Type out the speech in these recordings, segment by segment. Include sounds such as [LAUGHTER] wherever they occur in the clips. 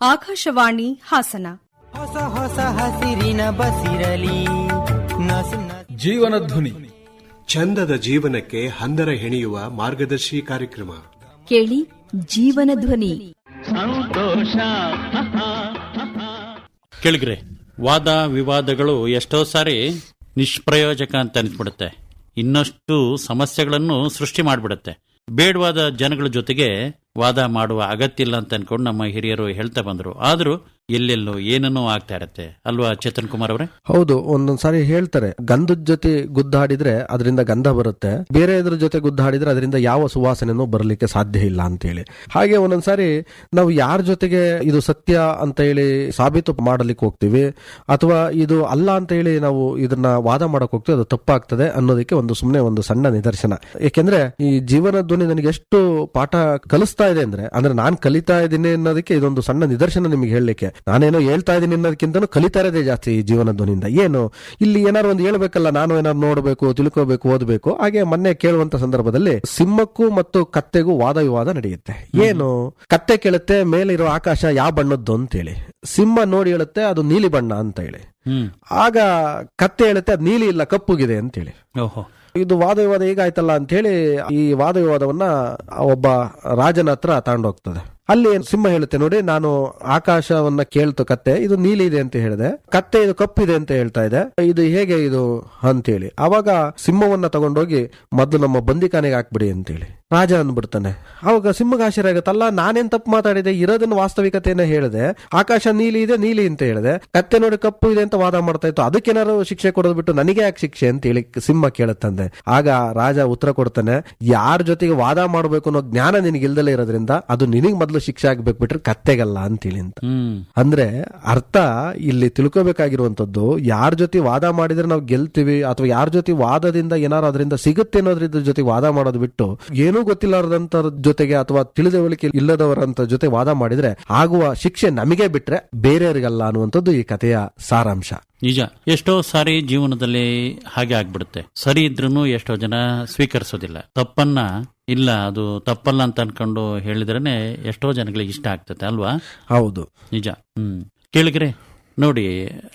ಆಕಾಶವಾಣಿ ಹಾಸನ. ಹೊಸ ಹೊಸ ಹಸಿರಿನ ಬಸಿರಲಿ ಜೀವನ ಧ್ವನಿ. ಚಂದದ ಜೀವನಕ್ಕೆ ಹಂದರ ಹೆಣೆಯುವ ಮಾರ್ಗದರ್ಶಿ ಕಾರ್ಯಕ್ರಮ. ಕೇಳಿ ಜೀವನ ಧ್ವನಿ. ಕೇಳಿಗ್ರೆ ವಾದ ವಿವಾದಗಳು ಎಷ್ಟೋ ಸಾರಿ ನಿಷ್ಪ್ರಯೋಜಕ ಅಂತ ಅನಿಸ್ಬಿಡುತ್ತೆ ಇನ್ನಷ್ಟು ಸಮಸ್ಯೆಗಳನ್ನು ಸೃಷ್ಟಿ ಮಾಡಿಬಿಡುತ್ತೆ. ಬೇಡವಾದ ಜನಗಳ ಜೊತೆಗೆ ವಾದ ಮಾಡುವ ಅಗತ್ಯ ಇಲ್ಲ ಅಂತ ಅಂದ್ಕೊಂಡು ನಮ್ಮ ಹಿರಿಯರು ಹೇಳ್ತಾ ಬಂದರು. ಆದರೂ ಎಲ್ಲೆಲ್ಲೋ ಏನೇನೋ ಆಗ್ತಾ ಇರತ್ತೆ. ಅಲ್ವಾ ಚೇತನ್ ಕುಮಾರ್ ಅವರೇ? ಹೌದು ಒಂದೊಂದ್ಸಾರಿ ಹೇಳ್ತಾರೆ, ಗಂಧದ ಜೊತೆ ಗುದ್ದಾಡಿದ್ರೆ ಅದರಿಂದ ಗಂಧ ಬರುತ್ತೆ. ಬೇರೆ ಇದ್ರ ಜೊತೆ ಗುದ್ದಾಡಿದ್ರೆ ಅದರಿಂದ ಯಾವ ಸುವಾಸನೆನೂ ಬರಲಿಕ್ಕೆ ಸಾಧ್ಯ ಇಲ್ಲ ಅಂತ ಹೇಳಿ ಹಾಗೆ ಒಂದೊಂದ್ಸಾರಿ ನಾವು ಯಾರ ಜೊತೆಗೆ ಇದು ಸತ್ಯ ಅಂತ ಹೇಳಿ ಸಾಬೀತು ಮಾಡಲಿಕ್ಕೆ ಹೋಗ್ತೀವಿ, ಅಥವಾ ಇದು ಅಲ್ಲ ಅಂತ ಹೇಳಿ ನಾವು ಇದನ್ನ ವಾದ ಮಾಡಕ್ ಹೋಗ್ತೀವಿ, ಅದು ತಪ್ಪಾಗ್ತದೆ ಅನ್ನೋದಕ್ಕೆ ಒಂದು ಸುಮ್ಮನೆ ಒಂದು ಸಣ್ಣ ನಿದರ್ಶನ. ಯಾಕೆಂದ್ರೆ ಈ ಜೀವನ ಧ್ವನಿ ನನಗೆ ಎಷ್ಟು ಪಾಠ ಕಲಿಸ್ತಾ ಇದೆ ಅಂದ್ರೆ ಅಂದ್ರೆ ನಾನು ಕಲಿತಾ ಇದ್ದೀನಿ ಅನ್ನೋದಕ್ಕೆ ಇದೊಂದು ಸಣ್ಣ ನಿದರ್ಶನ ನಿಮಗೆ ಹೇಳಲಿಕ್ಕೆ. ನಾನೇನೋ ಹೇಳ್ತಾ ಇದ್ದೀನಿ ಅನ್ನೋದಕ್ಕಿಂತ ಕಲಿತಾ ಇರೋದೇ ಜಾಸ್ತಿ ಈ ಜೀವನ ಧ್ವನಿಯಿಂದ. ಏನು? ಇಲ್ಲಿ ಏನಾದ್ರು ಒಂದು ಹೇಳ್ಬೇಕಲ್ಲ ನಾನು ಏನಾದ್ರು ನೋಡಬೇಕು ತಿಳ್ಕೋಬೇಕು ಓದಬೇಕು ಹಾಗೆ ಮೊನ್ನೆ ಕೇಳುವಂತ ಸಂದರ್ಭದಲ್ಲಿ ಸಿಂಹಕ್ಕೂ ಮತ್ತು ಕತ್ತೆಗೂ ವಾದ ವಿವಾದ ನಡೆಯುತ್ತೆ. ಏನು? ಕತ್ತೆ ಕೇಳುತ್ತೆ ಮೇಲೆ ಇರೋ ಆಕಾಶ ಯಾವ ಬಣ್ಣದ್ದು ಅಂತೇಳಿ. ಸಿಂಹ ನೋಡಿ ಹೇಳುತ್ತೆ ಅದು ನೀಲಿ ಬಣ್ಣ ಅಂತ ಹೇಳಿ ಆಗ ಕತ್ತೆ ಹೇಳುತ್ತೆ ಅದು ನೀಲಿ ಇಲ್ಲ ಕಪ್ಪುಗಿದೆ ಅಂತೇಳಿ. ಓಹೋ. ಇದು ವಾದ ವಿವಾದ ಹೇಗಾಯ್ತಲ್ಲ ಅಂತ ಹೇಳಿ ಈ ವಾದ ವಿವಾದವನ್ನ ಒಬ್ಬ ರಾಜನ ಹತ್ರ ತಗೊಂಡೋಗ್ತದೆ ಅಲ್ಲಿ ಸಿಂಹ ಹೇಳುತ್ತೆ ನೋಡಿ, ನಾನು ಆಕಾಶವನ್ನ ಕೇಳ್ತು ಕತ್ತೆ, ಇದು ನೀಲಿ ಇದೆ ಅಂತ ಹೇಳಿದೆ. ಕತ್ತೆ ಇದು ಕಪ್ಪಿದೆ ಅಂತ ಹೇಳ್ತಾ ಇದೆ. ಇದು ಹೇಗೆ ಇದು ಅಂತೇಳಿ. ಅವಾಗ ಸಿಂಹವನ್ನ ತಗೊಂಡೋಗಿ ಮೊದಲು ನಮ್ಮ ಬಂದಿಖಾನೆಗೆ ಹಾಕ್ಬಿಡಿ ಅಂತೇಳಿ. ರಾಜ ಅಂದ್ಬಿಡ್ತಾನೆ ಅವಾಗ ಸಿಂಹಗ ಆಶ್ಚರ್ಯ ಆಗುತ್ತಲ್ಲ ನಾನೇನ್ ತಪ್ಪು ಮಾತಾಡಿದೆ? ಇರೋದನ್ನ ವಾಸ್ತವಿಕತೆಯನ್ನ ಹೇಳಿದೆ. ಆಕಾಶ ನೀಲಿ ಇದೆ ನೀಲಿ ಅಂತ ಹೇಳಿದೆ. ಕತ್ತೆ ನೋಡಿ ಕಪ್ಪು ಇದೆ ಅಂತ ವಾದ ಮಾಡ್ತಾ ಇತ್ತು. ಅದಕ್ಕೇನಾದ್ರು ಶಿಕ್ಷೆ ಕೊಡೋದು ಬಿಟ್ಟು ನನಗೆ ಯಾಕೆ ಶಿಕ್ಷೆ ಅಂತ ಹೇಳಿ ಸಿಂಹ ಕೇಳುತ್ತಂದೆ. ಆಗ ರಾಜ ಉತ್ತರ ಕೊಡ್ತಾನೆ ಯಾರ ಜೊತೆಗೆ ವಾದ ಮಾಡಬೇಕು ಅನ್ನೋ ಜ್ಞಾನ ನಿನಗೆ ಇಲ್ದಲೇ ಇರೋದ್ರಿಂದ ಅದು ನಿನಗ್ ಮೊದಲು ಶಿಕ್ಷೆ ಆಗ್ಬೇಕು ಬಿಟ್ರೆ ಕತ್ತೆಗಲ್ಲ ಅಂತೇಳಿ ಅಂತ. ಅಂದ್ರೆ ಅರ್ಥ ಇಲ್ಲಿ ತಿಳ್ಕೋಬೇಕಾಗಿರುವಂತದ್ದು ಯಾರ ಜೊತೆ ವಾದ ಮಾಡಿದ್ರೆ ನಾವು ಗೆಲ್ತೀವಿ ಅಥವಾ ಯಾರ ಜೊತೆ ವಾದದಿಂದ ಏನಾರು ಅದರಿಂದ ಸಿಗುತ್ತೆ ಅನ್ನೋದ್ರ ಜೊತೆ ವಾದ ಮಾಡೋದು ಬಿಟ್ಟು ಏನೂ ಗೊತ್ತಿಲ್ಲದಂತ ಜೊತೆಗೆ ಅಥವಾ ತಿಳಿದವಳಿಕೆ ಇಲ್ಲದವರಂತ ಜೊತೆ ವಾದ ಮಾಡಿದ್ರೆ ಆಗುವ ಶಿಕ್ಷೆ ನಮಗೆ ಬಿಟ್ರೆ ಬೇರೆಯವರಿಗಲ್ಲ ಅನ್ನುವಂಥದ್ದು ಈ ಕಥೆಯ ಸಾರಾಂಶ. ನಿಜ. ಎಷ್ಟೋ ಸಾರಿ ಜೀವನದಲ್ಲಿ ಹಾಗೆ ಆಗ್ಬಿಡುತ್ತೆ. ಸರಿ ಇದ್ರೂ ಎಷ್ಟೋ ಜನ ಸ್ವೀಕರಿಸೋದಿಲ್ಲ. ತಪ್ಪನ್ನ ಇಲ್ಲ ಅದು ತಪ್ಪಲ್ಲ ಅಂತ ಅನ್ಕೊಂಡು ಹೇಳಿದ್ರೇನೆ ಎಷ್ಟೋ ಜನಗಳಿಗೆ ಇಷ್ಟ ಆಗ್ತದೆ ಅಲ್ವಾ? ಹೌದು. ನಿಜ. ಹ್ಮ್. ಕೇಳಿಗ್ರೆ ನೋಡಿ,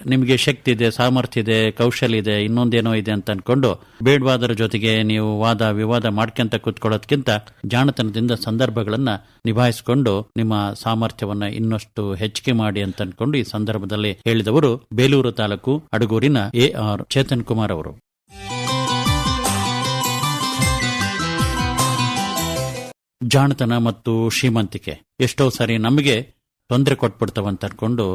ನಿಮಗೆ ಶಕ್ತಿ ಇದೆ, ಸಾಮರ್ಥ್ಯ ಇದೆ, ಕೌಶಲ್ಯ ಇದೆ, ಇನ್ನೊಂದೇನೋ ಇದೆ ಅಂತ ಅನ್ಕೊಂಡು ಬೇಡವಾದರ ಜೊತೆಗೆ ನೀವು ವಾದ, ವಿವಾದ ಮಾಡ್ಕೊಂತ ಕೂತ್ಕೊಳ್ಳೋದ್ಕಿಂತ ಜಾಣತನದಿಂದ ಸಂದರ್ಭಗಳನ್ನ ನಿಭಾಯಿಸಿಕೊಂಡು ನಿಮ್ಮ ಸಾಮರ್ಥ್ಯವನ್ನ ಇನ್ನಷ್ಟು ಹೆಚ್ಚಿಗೆ ಮಾಡಿ ಅಂತ ಅನ್ಕೊಂಡು ಈ ಸಂದರ್ಭದಲ್ಲಿ ಹೇಳಿದವರು ಬೇಲೂರು ತಾಲೂಕು ಅಡಗೂರಿನ ಎ ಆರ್ ಚೇತನ್ ಕುಮಾರ್ ಅವರು. ಜಾಣತನ ಮತ್ತು ಶ್ರೀಮಂತಿಕೆ ಎಷ್ಟೋ ಸಾರಿ ನಮಗೆ ತೊಂದರೆ ಕೊಟ್ಬಿಡ್ತಾವಂತ ಅನ್ಕೊಂಡು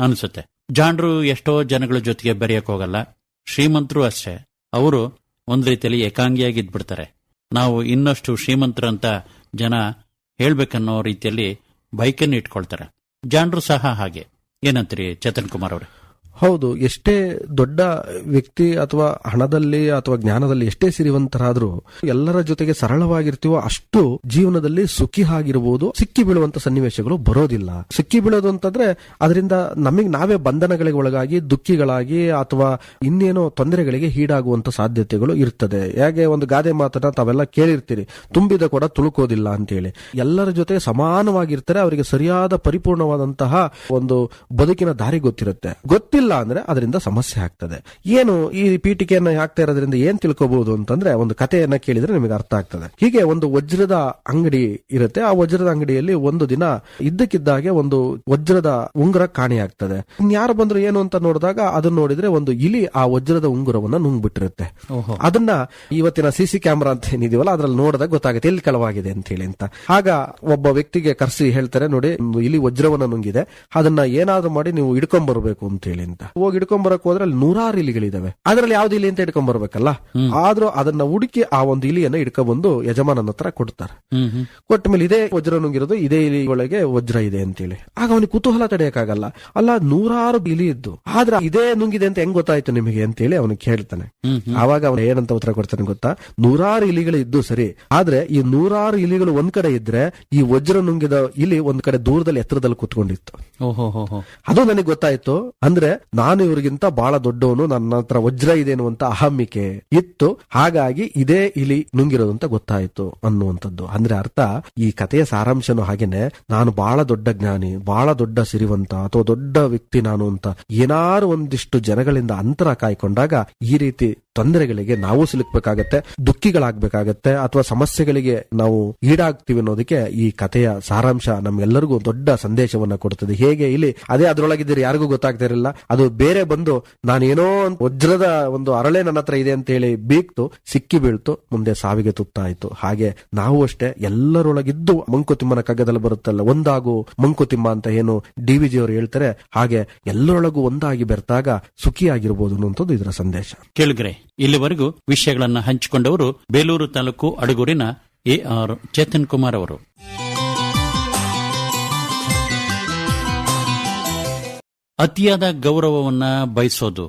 ಅನಿಸುತ್ತೆ. ಜಾಣರು ಎಷ್ಟೋ ಜನಗಳ ಜೊತೆಗೆ ಬೆರೆಯಕ್ ಹೋಗಲ್ಲ. ಶ್ರೀಮಂತರು ಅಷ್ಟೇ. ಅವರು ಒಂದ್ ರೀತಿಯಲ್ಲಿ ಏಕಾಂಗಿಯಾಗಿ ಇದ್ಬಿಡ್ತಾರೆ ನಾವು ಇನ್ನಷ್ಟು ಶ್ರೀಮಂತರಂತ ಜನ ಹೇಳ್ಬೇಕನ್ನೋ ರೀತಿಯಲ್ಲಿ ಬೈಕನ್ನು ಇಟ್ಕೊಳ್ತಾರೆ. ಜಾಂಡ್ರು ಸಹ ಹಾಗೆ. ಏನಂತೀರಿ ಚೇತನ್ ಕುಮಾರ್ ಅವರೇ? ಹೌದು, ಎಷ್ಟೇ ದೊಡ್ಡ ವ್ಯಕ್ತಿ ಅಥವಾ ಹಣದಲ್ಲಿ ಅಥವಾ ಜ್ಞಾನದಲ್ಲಿ ಎಷ್ಟೇ ಸಿರಿವಂತರಾದ್ರೂ ಎಲ್ಲರ ಜೊತೆಗೆ ಸರಳವಾಗಿರ್ತೀವೋ ಅಷ್ಟು ಜೀವನದಲ್ಲಿ ಸುಖಿ ಆಗಿರಬಹುದು ಸಿಕ್ಕಿ ಬೀಳುವಂತ ಸನ್ನಿವೇಶಗಳು ಬರೋದಿಲ್ಲ. ಸಿಕ್ಕಿ ಬೀಳೋದು ಅಂತಂದ್ರೆ ಅದರಿಂದ ನಮಗೆ ನಾವೇ ಬಂಧನಗಳಿಗೆ ಒಳಗಾಗಿ, ದುಃಖಿಗಳಾಗಿ ಅಥವಾ ಇನ್ನೇನೋ ತೊಂದರೆಗಳಿಗೆ ಈಡಾಗುವಂತ ಸಾಧ್ಯತೆಗಳು ಇರ್ತದೆ. ಹೇಗೆ ಒಂದು ಗಾದೆ ಮಾತನ್ನ ತಾವೆಲ್ಲ ಕೇಳಿರ್ತೀರಿ, ತುಂಬಿದ ಕೂಡ ತುಳುಕೋದಿಲ್ಲ ಅಂತೇಳಿ. ಎಲ್ಲರ ಜೊತೆ ಸಮಾನವಾಗಿರ್ತಾರೆ, ಅವರಿಗೆ ಸರಿಯಾದ ಪರಿಪೂರ್ಣವಾದಂತಹ ಒಂದು ಬದುಕಿನ ದಾರಿ ಗೊತ್ತಿರುತ್ತೆ. ಗೊತ್ತಿಲ್ಲ ಅಂದ್ರೆ ಅದರಿಂದ ಸಮಸ್ಯೆ ಆಗ್ತದೆ. ಏನು ಈ ಪೀಠಿಕೆಯನ್ನು ಹಾಕ್ತಾ ಇರೋದ್ರಿಂದ ಏನ್ ತಿಳ್ಕೋಬಹುದು ಅಂತಂದ್ರೆ ಒಂದು ಕಥೆಯನ್ನ ಕೇಳಿದ್ರೆ ನಿಮಗೆ ಅರ್ಥ ಆಗ್ತದೆ. ಹೀಗೆ ಒಂದು ವಜ್ರದ ಅಂಗಡಿ ಇರುತ್ತೆ. ಆ ವಜ್ರದ ಅಂಗಡಿಯಲ್ಲಿ ಒಂದು ದಿನ ಇದ್ದಕ್ಕಿದ್ದಾಗೆ ಒಂದು ವಜ್ರದ ಉಂಗುರ ಕಾಣೆಯಾಗ್ತದೆ ಯಾರು ಬಂದ್ರು ಏನು ಅಂತ ನೋಡಿದಾಗ ಅದನ್ನ ನೋಡಿದ್ರೆ ಒಂದು ಇಲಿ ಆ ವಜ್ರದ ಉಂಗುರವನ್ನ ನುಂಗ್ಬಿಟ್ಟಿರುತ್ತೆ. ಅದನ್ನ ಇವತ್ತಿನ ಸಿಸಿ ಕ್ಯಾಮೆರಾ ಅಂತ ಏನಿದೀವಲ್ಲ ಅದ್ರಲ್ಲಿ ನೋಡಿದಾಗ ಗೊತ್ತಾಗುತ್ತೆ ಎಲ್ಲಿ ಕಳವಾಗಿದೆ ಅಂತ ಹೇಳಿ ಅಂತ. ಆಗ ಒಬ್ಬ ವ್ಯಕ್ತಿಗೆ ಕರ್ಸಿ ಹೇಳ್ತಾರೆ ನೋಡಿ ಇಲಿ ವಜ್ರವನ್ನ ನುಂಗಿದೆ. ಅದನ್ನ ಏನಾದ್ರೂ ಮಾಡಿ ನೀವು ಹಿಡ್ಕೊಂಡ್ ಬರಬೇಕು ಅಂತ ಹೇಳಿ ಅಂತ. ಹೋಗಿ ಹಿಡ್ಕೊಂಡ್ ಬರಕ್ ಹೋದ್ರೆ ಅಲ್ಲಿ ನೂರಾರು ಇಲಿಗಳಿದಾವೆ. ಅದ್ರಲ್ಲಿ ಯಾವ್ದು ಇಲಿ ಅಂತ ಹಿಡ್ಕೊಂಡ್ ಬರ್ಬೇಕಲ್ಲ ಆದ್ರೂ ಅದನ್ನ ಹುಡುಕಿ ಆ ಒಂದು ಇಲಿಯನ್ನ ಹಿಡ್ಕೊಂಡ್ ಬಂದು ಯಜಮಾನನ ಹತ್ರ ಕೊಡ್ತಾರೆ. ಕೊಟ್ಟ ಮೇಲೆ ಇದೇ ವಜ್ರ ನುಂಗಿರೋದು ಇದೇ ಇಲಿ ಒಳಗೆ ವಜ್ರ ಇದೆ ಅಂತೇಳಿ. ಆಗ ಅವನಿಗೆ ಕುತೂಹಲ ತಡೆಯಕ್ಕಾಗಲ್ಲ. ಅಲ್ಲ ನೂರಾರು ಇಲಿ ಇದ್ದು ಆದ್ರೆ ಇದೇ ನುಂಗಿದೆ ಅಂತ ಹೆಂಗ್ ಗೊತ್ತಾಯ್ತು ನಿಮಗೆ ಅಂತೇಳಿ ಅವನಿಗೆ ಕೇಳ್ತಾನೆ. ಆವಾಗ ಅವನು ಏನಂತ ಉತ್ತರ ಕೊಡ್ತಾನೆ ಗೊತ್ತಾ? ನೂರಾರು ಇಲಿಗಳು ಇದ್ದು ಸರಿ ಆದ್ರೆ ಈ ನೂರಾರು ಇಲಿಗಳು ಒಂದ್ ಕಡೆ ಇದ್ರೆ ಈ ವಜ್ರ ನುಂಗಿದ ಇಲಿ ಒಂದ್ ಕಡೆ ದೂರದಲ್ಲಿ ಎತ್ತರದಲ್ಲಿ ಕುತ್ಕೊಂಡಿತ್ತು. ಅದು ನನಗೆ ಗೊತ್ತಾಯ್ತು. ಅಂದ್ರೆ ನಾನು ಇವರಿಗಿಂತ ಬಹಳ ದೊಡ್ಡವನು, ನನ್ನ ಹತ್ರ ವಜ್ರ ಇದೆ ಅನ್ನುವಂತ ಅಹಮಿಕೆ ಇತ್ತು. ಹಾಗಾಗಿ ಇದೇ ಇಲಿ ನುಂಗಿರೋದು ಅಂತ ಗೊತ್ತಾಯ್ತು ಅನ್ನುವಂಥದ್ದು. ಅಂದ್ರೆ ಅರ್ಥ, ಈ ಕಥೆಯ ಸಾರಾಂಶನು ಹಾಗೇನೆ, ನಾನು ಬಹಳ ದೊಡ್ಡ ಜ್ಞಾನಿ ಬಹಳ ದೊಡ್ಡ ಸಿರಿವಂತ ಅಥವಾ ದೊಡ್ಡ ವ್ಯಕ್ತಿ ನಾನು ಅಂತ ಏನಾರು ಒಂದಿಷ್ಟು ಜನಗಳಿಂದ ಅಂತರ ಕಾಯ್ಕೊಂಡಾಗ ಈ ರೀತಿ ತೊಂದರೆಗಳಿಗೆ ನಾವು ಸಿಲುಕ್ಬೇಕಾಗತ್ತೆ, ದುಃಖಿಗಳಾಗಬೇಕಾಗತ್ತೆ, ಅಥವಾ ಸಮಸ್ಯೆಗಳಿಗೆ ನಾವು ಈಡಾಗ್ತೀವಿ ಅನ್ನೋದಕ್ಕೆ ಈ ಕಥೆಯ ಸಾರಾಂಶ ನಮ್ಗೆಲ್ಲರಿಗೂ ದೊಡ್ಡ ಸಂದೇಶವನ್ನ ಕೊಡ್ತದೆ. ಹೇಗೆ ಇಲ್ಲಿ, ಅದೇ ಅದ್ರೊಳಗಿದ್ದೀರಿ, ಯಾರಿಗೂ ಗೊತ್ತಾಗ್ತಾ ಇರಲಿಲ್ಲ. ಅದು ಬೇರೆ ಬಂದು ನಾನೇನೋ ವಜ್ರದ ಒಂದು ಅರಳೆ ನನ್ನ ಹತ್ರ ಇದೆ ಅಂತ ಹೇಳಿ ಬೀಕ್ತು ಸಿಕ್ಕಿ ಬೀಳ್ತು, ಮುಂದೆ ಸಾವಿಗೆ ತುತ್ತಾಯಿತು. ಹಾಗೆ ನಾವು ಅಷ್ಟೇ ಎಲ್ಲರೊಳಗಿದ್ದು ಮಂಕುತಿಮ್ಮನ ಕಗ್ಗದಲ್ಲಿ ಬರುತ್ತಲ್ಲ, ಒಂದಾಗು ಮಂಕುತಿಮ್ಮ ಅಂತ ಏನು ಡಿ ವಿ ಅವರು ಹೇಳ್ತಾರೆ, ಹಾಗೆ ಎಲ್ಲರೊಳಗೂ ಒಂದಾಗಿ ಬೆರ್ತಾಗ ಸುಖಿಯಾಗಿರ್ಬೋದು ಅನ್ನುವಂಥದ್ದು ಇದರ ಸಂದೇಶ. ಕೇಳಿಗ್ರೆ ಇಲ್ಲಿವರೆಗೂ ವಿಷಯಗಳನ್ನು ಹಂಚಿಕೊಂಡವರು ಬೇಲೂರು ತಾಲೂಕು ಅಡಗೂರಿನ ಎಆರ್ ಚೇತನ್ ಕುಮಾರ್ ಅವರು. ಅತಿಯಾದ ಗೌರವವನ್ನ ಬಯಸೋದು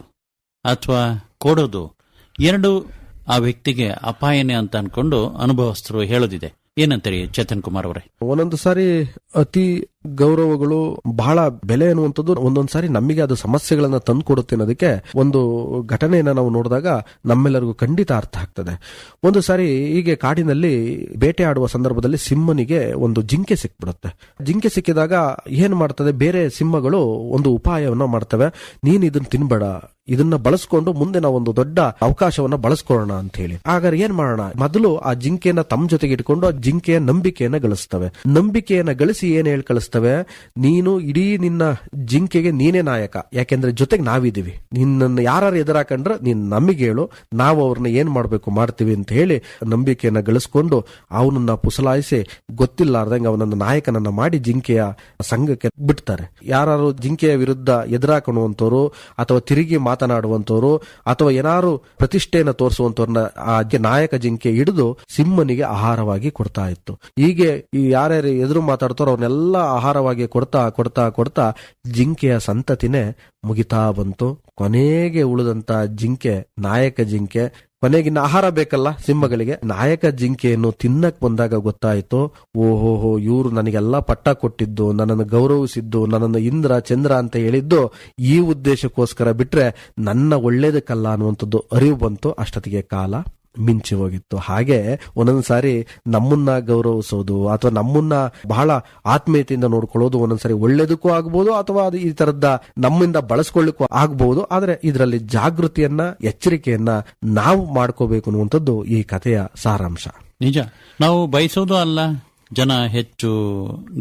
ಅಥವಾ ಕೊಡೋದು ಎರಡು ಆ ವ್ಯಕ್ತಿಗೆ ಅಪಾಯನೇ ಅಂತ ಅನ್ಕೊಂಡು ಅನುಭವಸ್ಥರು ಹೇಳೋದಿದೆ. ಏನಂತೀರಿ ಚೇತನ್ ಕುಮಾರ್ ಅವರೇ? ಒಂದೊಂದು ಸಾರಿ ಅತಿ ಗೌರವಗಳು ಬಹಳ ಬೆಲೆ ಅನ್ನುವಂಥದ್ದು ಒಂದೊಂದು ಸಾರಿ ನಮಗೆ ಅದು ಸಮಸ್ಯೆಗಳನ್ನ ತಂದುಕೊಡುತ್ತೆ ಅನ್ನೋದಕ್ಕೆ ಒಂದು ಘಟನೆಯನ್ನ ನಾವು ನೋಡಿದಾಗ ನಮ್ಮೆಲ್ಲರಿಗೂ ಖಂಡಿತ ಅರ್ಥ ಆಗ್ತದೆ. ಒಂದು ಸಾರಿ ಹೀಗೆ ಕಾಡಿನಲ್ಲಿ ಬೇಟೆ ಆಡುವ ಸಂದರ್ಭದಲ್ಲಿ ಸಿಂಹನಿಗೆ ಒಂದು ಜಿಂಕೆ ಸಿಕ್ಬಿಡುತ್ತೆ. ಜಿಂಕೆ ಸಿಕ್ಕಿದಾಗ ಏನ್ ಮಾಡ್ತದೆ? ಬೇರೆ ಸಿಂಹಗಳು ಒಂದು ಉಪಾಯವನ್ನ ಮಾಡ್ತವೆ. ನೀನ್ ಇದನ್ನ ತಿನ್ಬೇಡ. ಇದನ್ನ ಬಳಸ್ಕೊಂಡು ಮುಂದೆ ನಾವು ಒಂದು ದೊಡ್ಡ ಅವಕಾಶವನ್ನ ಬಳಸ್ಕೊಳ್ಳೋಣ ಅಂತ ಹೇಳಿ ಹಾಗಾದ್ರೆ ಏನ್ ಮಾಡೋಣ? ಮೊದಲು ಆ ಜಿಂಕೆಯನ್ನ ತಮ್ಮ ಜೊತೆಗೆ ಇಟ್ಕೊಂಡು ಆ ಜಿಂಕೆಯ ನಂಬಿಕೆಯನ್ನ ಗಳಿಸ್ತವೆ. ನಂಬಿಕೆಯನ್ನ ಗಳಿಸಿ ಏನ್ ಹೇಳಿ ಕಳಿಸ್ತವೆ ನೀನು ಇಡೀ ನಿನ್ನ ಜಿಂಕೆಗೆ ನೀನೇ ನಾಯಕ. ಯಾಕೆಂದ್ರೆ ಜೊತೆಗೆ ನಾವಿದ್ದೀವಿ. ನಿನ್ನನ್ನು ಯಾರು ಎದುರಾಕಂಡ್ರೆ ನೀನ್ ನಮಗೆ ಹೇಳು. ನಾವು ಅವ್ರನ್ನ ಏನ್ ಮಾಡ್ಬೇಕು ಮಾಡ್ತೀವಿ ಅಂತ ಹೇಳಿ ನಂಬಿಕೆಯನ್ನ ಗಳಿಸ್ಕೊಂಡು ಅವನನ್ನ ಪುಸಲಾಯಿಸಿ ಗೊತ್ತಿಲ್ಲಾರ್ದಂಗೆ ಅವನನ್ನ ನಾಯಕನನ್ನ ಮಾಡಿ ಜಿಂಕೆಯ ಸಂಘಕ್ಕೆ ಬಿಡ್ತಾರೆ. ಯಾರು ಜಿಂಕೆಯ ವಿರುದ್ಧ ಎದುರಾಕಣುವಂತವ್ರು ಅಥವಾ ತಿರುಗಿ ಮಾತನಾಡುವಂತವ್ರು ಅಥವಾ ಏನಾರು ಪ್ರತಿಷ್ಠೆಯನ್ನು ತೋರಿಸುವಂತವ್ರನ್ನ ಆ ನಾಯಕ ಜಿಂಕೆ ಹಿಡಿದು ಸಿಂಹನಿಗೆ ಆಹಾರವಾಗಿ ಕೊಡ್ತಾ ಇತ್ತು. ಹೀಗೆ ಈ ಯಾರ್ಯಾರು ಎದುರು ಮಾತಾಡ್ತಾರೋ ಅವ್ರನ್ನೆಲ್ಲ ಆಹಾರವಾಗಿ ಕೊಡ್ತಾ ಕೊಡ್ತಾ ಕೊಡ್ತಾ ಜಿಂಕೆಯ ಸಂತತಿನೇ ಮುಗಿತಾ ಬಂತು. ಕೊನೆಗೆ ಉಳಿದಂತ ಜಿಂಕೆ, ನಾಯಕ ಜಿಂಕೆ, ಕೊನೆಗಿನ ಆಹಾರ ಬೇಕಲ್ಲ ಸಿಂಹಗಳಿಗೆ. ನಾಯಕ ಜಿಂಕೆಯನ್ನು ತಿನ್ನಕ್ ಬಂದಾಗ ಗೊತ್ತಾಯಿತು ಓಹೋಹೋ ಇವರು ನನಗೆಲ್ಲ ಪಟ್ಟ ಕೊಟ್ಟಿದ್ದು, ನನ್ನನ್ನು ಗೌರವಿಸಿದ್ದು, ನನ್ನನ್ನು ಇಂದ್ರ, ಚಂದ್ರ ಅಂತ ಹೇಳಿದ್ದು ಈ ಉದ್ದೇಶಕ್ಕೋಸ್ಕರ ಬಿಟ್ರೆ ನನ್ನ ಒಳ್ಳೇದಕ್ಕಲ್ಲ ಅನ್ನುವಂಥದ್ದು ಅರಿವು ಬಂತು ಅಷ್ಟೊತ್ತಿಗೆ ಕಾಲ. ಮಿಂಚಿ ಹೋಗಿತ್ತು ಹಾಗೆ ಒಂದೊಂದು ಸಾರಿ ನಮ್ಮನ್ನ ಗೌರವಿಸೋದು ಅಥವಾ ನಮ್ಮನ್ನ ಬಹಳ ಆತ್ಮೀಯತೆಯಿಂದ ನೋಡ್ಕೊಳ್ಳೋದು ಒಂದೊಂದ್ಸಾರಿ ಒಳ್ಳೇದಕ್ಕೂ ಆಗ್ಬೋದು ಅಥವಾ ಈ ತರದ ನಮ್ಮಿಂದ ಬಳಸ್ಕೊಳ್ಳಿಕ್ಕೂ ಆಗ್ಬಹುದು ಆದ್ರೆ ಇದರಲ್ಲಿ ಜಾಗೃತಿಯನ್ನ, ಎಚ್ಚರಿಕೆಯನ್ನ ನಾವು ಮಾಡ್ಕೋಬೇಕು ಅನ್ನುವಂಥದ್ದು ಈ ಕಥೆಯ ಸಾರಾಂಶ. ನಿಜ. ನಾವು ಬಯಸೋದು ಅಲ್ಲ. ಜನ ಹೆಚ್ಚು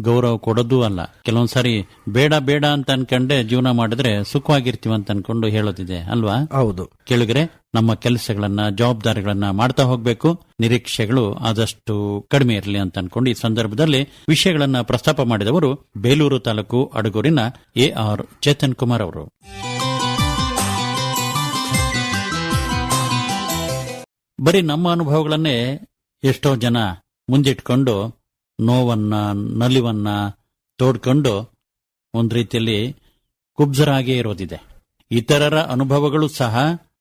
ಗೌರವ ಕೊಡೋದು ಅಲ್ಲ. ಕೆಲವೊಂದ್ಸರಿ ಬೇಡ ಬೇಡ ಅಂತ ಅನ್ಕೊಂಡೆ ಜೀವನ ಮಾಡಿದ್ರೆ ಸುಖವಾಗಿರ್ತೀವಿ ಅಂತ ಅನ್ಕೊಂಡು ಹೇಳೋದಿದೆ ಅಲ್ವಾ? ಹೌದು. ಕೇಳಿದ್ರೆ ನಮ್ಮ ಕೆಲಸಗಳನ್ನ ಜವಾಬ್ದಾರಿಗಳನ್ನ ಮಾಡ್ತಾ ಹೋಗ್ಬೇಕು. ನಿರೀಕ್ಷೆಗಳು ಆದಷ್ಟು ಕಡಿಮೆ ಇರಲಿ ಅಂತ ಅನ್ಕೊಂಡು ಈ ಸಂದರ್ಭದಲ್ಲಿ ವಿಷಯಗಳನ್ನ ಪ್ರಸ್ತಾಪ ಮಾಡಿದವರು ಬೇಲೂರು ತಾಲೂಕು ಅಡಗೂರಿನ ಎ ಆರ್ ಚೇತನ್ ಕುಮಾರ್ ಅವರು. ಬರೀ ನಮ್ಮ ಅನುಭವಗಳನ್ನೇ ಎಷ್ಟೋ ಜನ ಮುಂದಿಟ್ಕೊಂಡು ನೋವನ್ನ, ನಲಿವನ್ನ ತೋಡ್ಕೊಂಡು ಒಂದು ರೀತಿಯಲ್ಲಿ ಕುಬ್ಜರಾಗೇ ಇರೋದಿದೆ. ಇತರರ ಅನುಭವಗಳು ಸಹ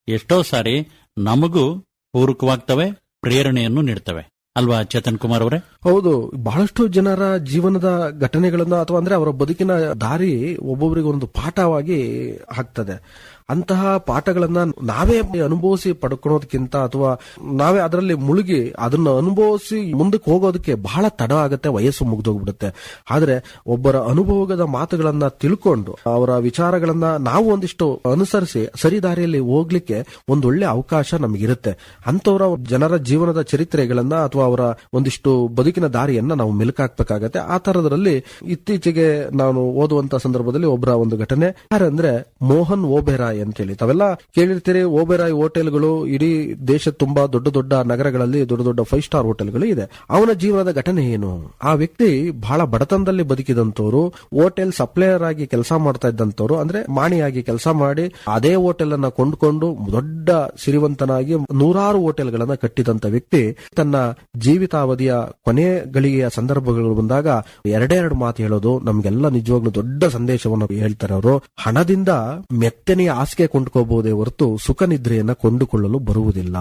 ಎಷ್ಟೋ ಸಾರಿ ನಮಗೂ ಪೂರಕವಾಗ್ತವೆ, ಪ್ರೇರಣೆಯನ್ನು ನೀಡ್ತವೆ. ಅಲ್ವಾ ಚೇತನ್ ಕುಮಾರ್ ಅವರೇ? ಹೌದು. ಬಹಳಷ್ಟು ಜನರ ಜೀವನದ ಘಟನೆಗಳನ್ನ ಅಥವಾ ಅಂದ್ರೆ ಅವರ ಬದುಕಿನ ದಾರಿ ಒಬ್ಬೊಬ್ಬರಿಗೆ ಒಂದು ಪಾಠವಾಗಿ ಆಗ್ತದೆ ಅಂತಹ ಪಾಠಗಳನ್ನ ನಾವೇ ಅನುಭವಿಸಿ ಪಡ್ಕೊಳೋದಕ್ಕಿಂತ ಅಥವಾ ನಾವೇ ಅದರಲ್ಲಿ ಮುಳುಗಿ ಅದನ್ನ ಅನುಭವಿಸಿ ಮುಂದಕ್ಕೆ ಹೋಗೋದಕ್ಕೆ ಬಹಳ ತಡ ಆಗುತ್ತೆ, ವಯಸ್ಸು ಮುಗ್ದೋಗ್ಬಿಡುತ್ತೆ. ಆದ್ರೆ ಒಬ್ಬರ ಅನುಭವದ ಮಾತುಗಳನ್ನ ತಿಳ್ಕೊಂಡು ಅವರ ವಿಚಾರಗಳನ್ನ ನಾವು ಒಂದಿಷ್ಟು ಅನುಸರಿಸಿ ಸರಿದಾರಿಯಲ್ಲಿ ಹೋಗ್ಲಿಕ್ಕೆ ಒಂದೊಳ್ಳೆ ಅವಕಾಶ ನಮಗಿರುತ್ತೆ. ಅಂತವರ ಜನರ ಜೀವನದ ಚರಿತ್ರೆಗಳನ್ನ ಅಥವಾ ಅವರ ಒಂದಿಷ್ಟು ಬದುಕಿನ ದಾರಿಯನ್ನ ನಾವು ಮೆಲುಕಾಕ್ಬೇಕಾಗತ್ತೆ. ಆ ತರದ್ರಲ್ಲಿ ಇತ್ತೀಚೆಗೆ ನಾನು ಓದುವಂತ ಸಂದರ್ಭದಲ್ಲಿ ಒಬ್ಬರ ಒಂದು ಘಟನೆ. ಯಾರಂದ್ರೆ ಮೋಹನ್ ಓಬೆರಾಯ್. ಅಂತೇಳಿ ತಾವೆಲ್ಲ ಕೇಳಿರ್ತೀರಿ, ಓಬೆರಾಯ್ ಹೋಟೆಲ್ಗಳು, ಇಡೀ ದೇಶ ತುಂಬಾ ದೊಡ್ಡ ದೊಡ್ಡ ನಗರಗಳಲ್ಲಿ ದೊಡ್ಡ ದೊಡ್ಡ ಫೈವ್ ಸ್ಟಾರ್ ಹೋಟೆಲ್ಗಳು ಇದೆ. ಅವನ ಜೀವನದ ಘಟನೆ ಏನು? ಆ ವ್ಯಕ್ತಿ ಬಹಳ ಬಡತನದಲ್ಲಿ ಬದುಕಿದಂತವರು ಹೋಟೆಲ್ ಸಪ್ಲೈಯರ್ ಆಗಿ ಕೆಲಸ ಮಾಡ್ತಾ ಇದ್ದಂತವರು ಅಂದ್ರೆ ಮಾಣಿಯಾಗಿ ಕೆಲಸ ಮಾಡಿ ಅದೇ ಹೋಟೆಲ್ ಅನ್ನ ಕೊಂಡ್ಕೊಂಡು ದೊಡ್ಡ ಸಿರಿವಂತನಾಗಿ ನೂರಾರು ಹೋಟೆಲ್ಗಳನ್ನ ಕಟ್ಟಿದಂತ ವ್ಯಕ್ತಿ, ತನ್ನ ಜೀವಿತಾವಧಿಯ ಕೊನೆ ಗಳಿಗೆಯ ಸಂದರ್ಭಗಳು ಬಂದಾಗ ಎರಡೆರಡು ಮಾತು ಹೇಳೋದು ನಮ್ಗೆಲ್ಲ ನಿಜವಾಗ್ಲೂ ದೊಡ್ಡ ಸಂದೇಶವನ್ನು ಹೇಳ್ತಾರೆ ಅವರು. ಹಣದಿಂದ ಮೆತ್ತನೆಯ ಹಾಸಿಗೆ ಕೊಂಡ್ಕೋಬಹುದೇ ಹೊರತು ಸುಖ ನಿದ್ರೆಯನ್ನ ಕೊಂಡುಕೊಳ್ಳಲು ಬರುವುದಿಲ್ಲ.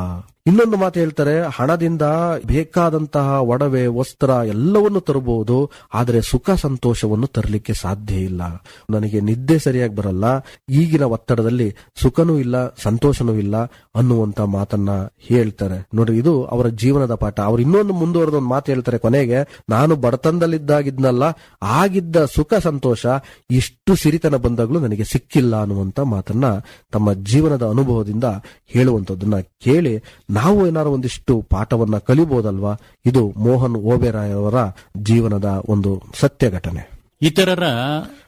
ಇನ್ನೊಂದು ಮಾತು ಹೇಳ್ತಾರೆ, ಹಣದಿಂದ ಬೇಕಾದಂತಹ ಒಡವೆ, ವಸ್ತ್ರ ಎಲ್ಲವನ್ನು ತರಬಹುದು, ಆದರೆ ಸುಖ ಸಂತೋಷವನ್ನು ತರಲಿಕ್ಕೆ ಸಾಧ್ಯ ಇಲ್ಲ. ನನಗೆ ನಿದ್ದೆ ಸರಿಯಾಗಿ ಬರಲ್ಲ, ಈಗಿನ ಒತ್ತಡದಲ್ಲಿ ಸುಖನೂ ಇಲ್ಲ, ಸಂತೋಷನೂ ಇಲ್ಲ ಅನ್ನುವಂತ ಮಾತನ್ನ ಹೇಳ್ತಾರೆ. ನೋಡ್ರಿ, ಇದು ಅವರ ಜೀವನದ ಪಾಠ. ಅವ್ರು ಇನ್ನೊಂದು ಮುಂದುವರೆದ ಒಂದು ಮಾತು ಹೇಳ್ತಾರೆ ಕೊನೆಗೆ, ನಾನು ಬಡತನದಲ್ಲಿದ್ದಾಗಿದ್ನಲ್ಲ, ಆಗಿದ್ದ ಸುಖ ಸಂತೋಷ, ಇಷ್ಟು ಸಿರಿತನ ಬಂದಾಗಲೂ ನನಗೆ ಸಿಕ್ಕಿಲ್ಲ ಅನ್ನುವಂತ ಮಾತನ್ನ ತಮ್ಮ ಜೀವನದ ಅನುಭವದಿಂದ ಹೇಳುವಂತದ್ದನ್ನ ಕೇಳಿ ನಾವು ಏನಾದ್ರು ಒಂದಿಷ್ಟು ಪಾಠವನ್ನ ಕಲಿಬಹುದಲ್ವಾ ಇದು ಮೋಹನ್ ಓಬೆರಾಯ್ ಅವರ ಜೀವನದ ಒಂದು ಸತ್ಯ ಘಟನೆ. ಇತರರ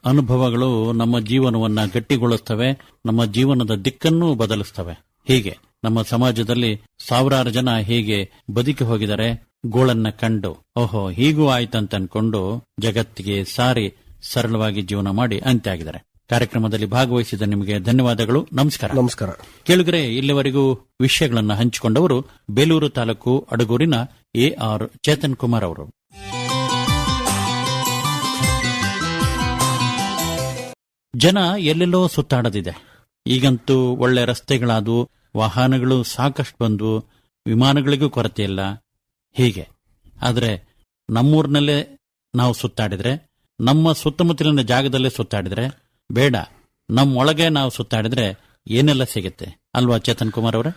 ಅನುಭವಗಳು ನಮ್ಮ ಜೀವನವನ್ನ ಗಟ್ಟಿಗೊಳಿಸ್ತವೆ, ನಮ್ಮ ಜೀವನದ ದಿಕ್ಕನ್ನು ಬದಲಿಸ್ತವೆ. ಹೀಗೆ ನಮ್ಮ ಸಮಾಜದಲ್ಲಿ ಸಾವಿರಾರು ಜನ ಹೀಗೆ ಬದುಕಿ ಹೋಗಿದರೆ ಗೋಳನ್ನ ಕಂಡು, ಓಹೋ, ಹೀಗೂ ಆಯ್ತಂತ ಅನ್ಕೊಂಡು ಜಗತ್ತಿಗೆ ಸಾರಿ ಸರಳವಾಗಿ ಜೀವನ ಮಾಡಿ ಅಂತ್ಯ ಆಗಿದ್ದಾರೆ. ಕಾರ್ಯಕ್ರಮದಲ್ಲಿ ಭಾಗವಹಿಸಿದ ನಿಮಗೆ ಧನ್ಯವಾದಗಳು. ನಮಸ್ಕಾರ. ನಮಸ್ಕಾರ. ಕೇಳುಗರೆ ಇಲ್ಲಿವರೆಗೂ ವಿಷಯಗಳನ್ನು ಹಂಚಿಕೊಂಡವರು ಬೇಲೂರು ತಾಲೂಕು ಅಡಗೂರಿನ ಎಆರ್ ಆರ್ ಚೇತನ್ ಕುಮಾರ್ ಅವರು. ಜನ ಎಲ್ಲೆಲ್ಲೋ ಸುತ್ತಾಡದಿದೆ. ಈಗಂತೂ ಒಳ್ಳೆ ರಸ್ತೆಗಳಾದವು ವಾಹನಗಳು ಸಾಕಷ್ಟು ಬಂದು ವಿಮಾನಗಳಿಗೂ ಕೊರತೆ ಇಲ್ಲ. ಹೀಗೆ. ಆದರೆ ನಮ್ಮೂರಿನಲ್ಲೇ ನಾವು ಸುತ್ತಾಡಿದ್ರೆ ನಮ್ಮ ಸುತ್ತಮುತ್ತಲಿನ ಜಾಗದಲ್ಲೇ ಸುತ್ತಾಡಿದ್ರೆ ಬೇಡ. ನಮ್ಮೊಳಗೆ ನಾವು ಸುತ್ತಾಡಿದ್ರೆ ಏನೆಲ್ಲ ಸಿಗುತ್ತೆ? ಅಲ್ವಾ ಚೇತನ್ ಕುಮಾರ್ ಅವರ?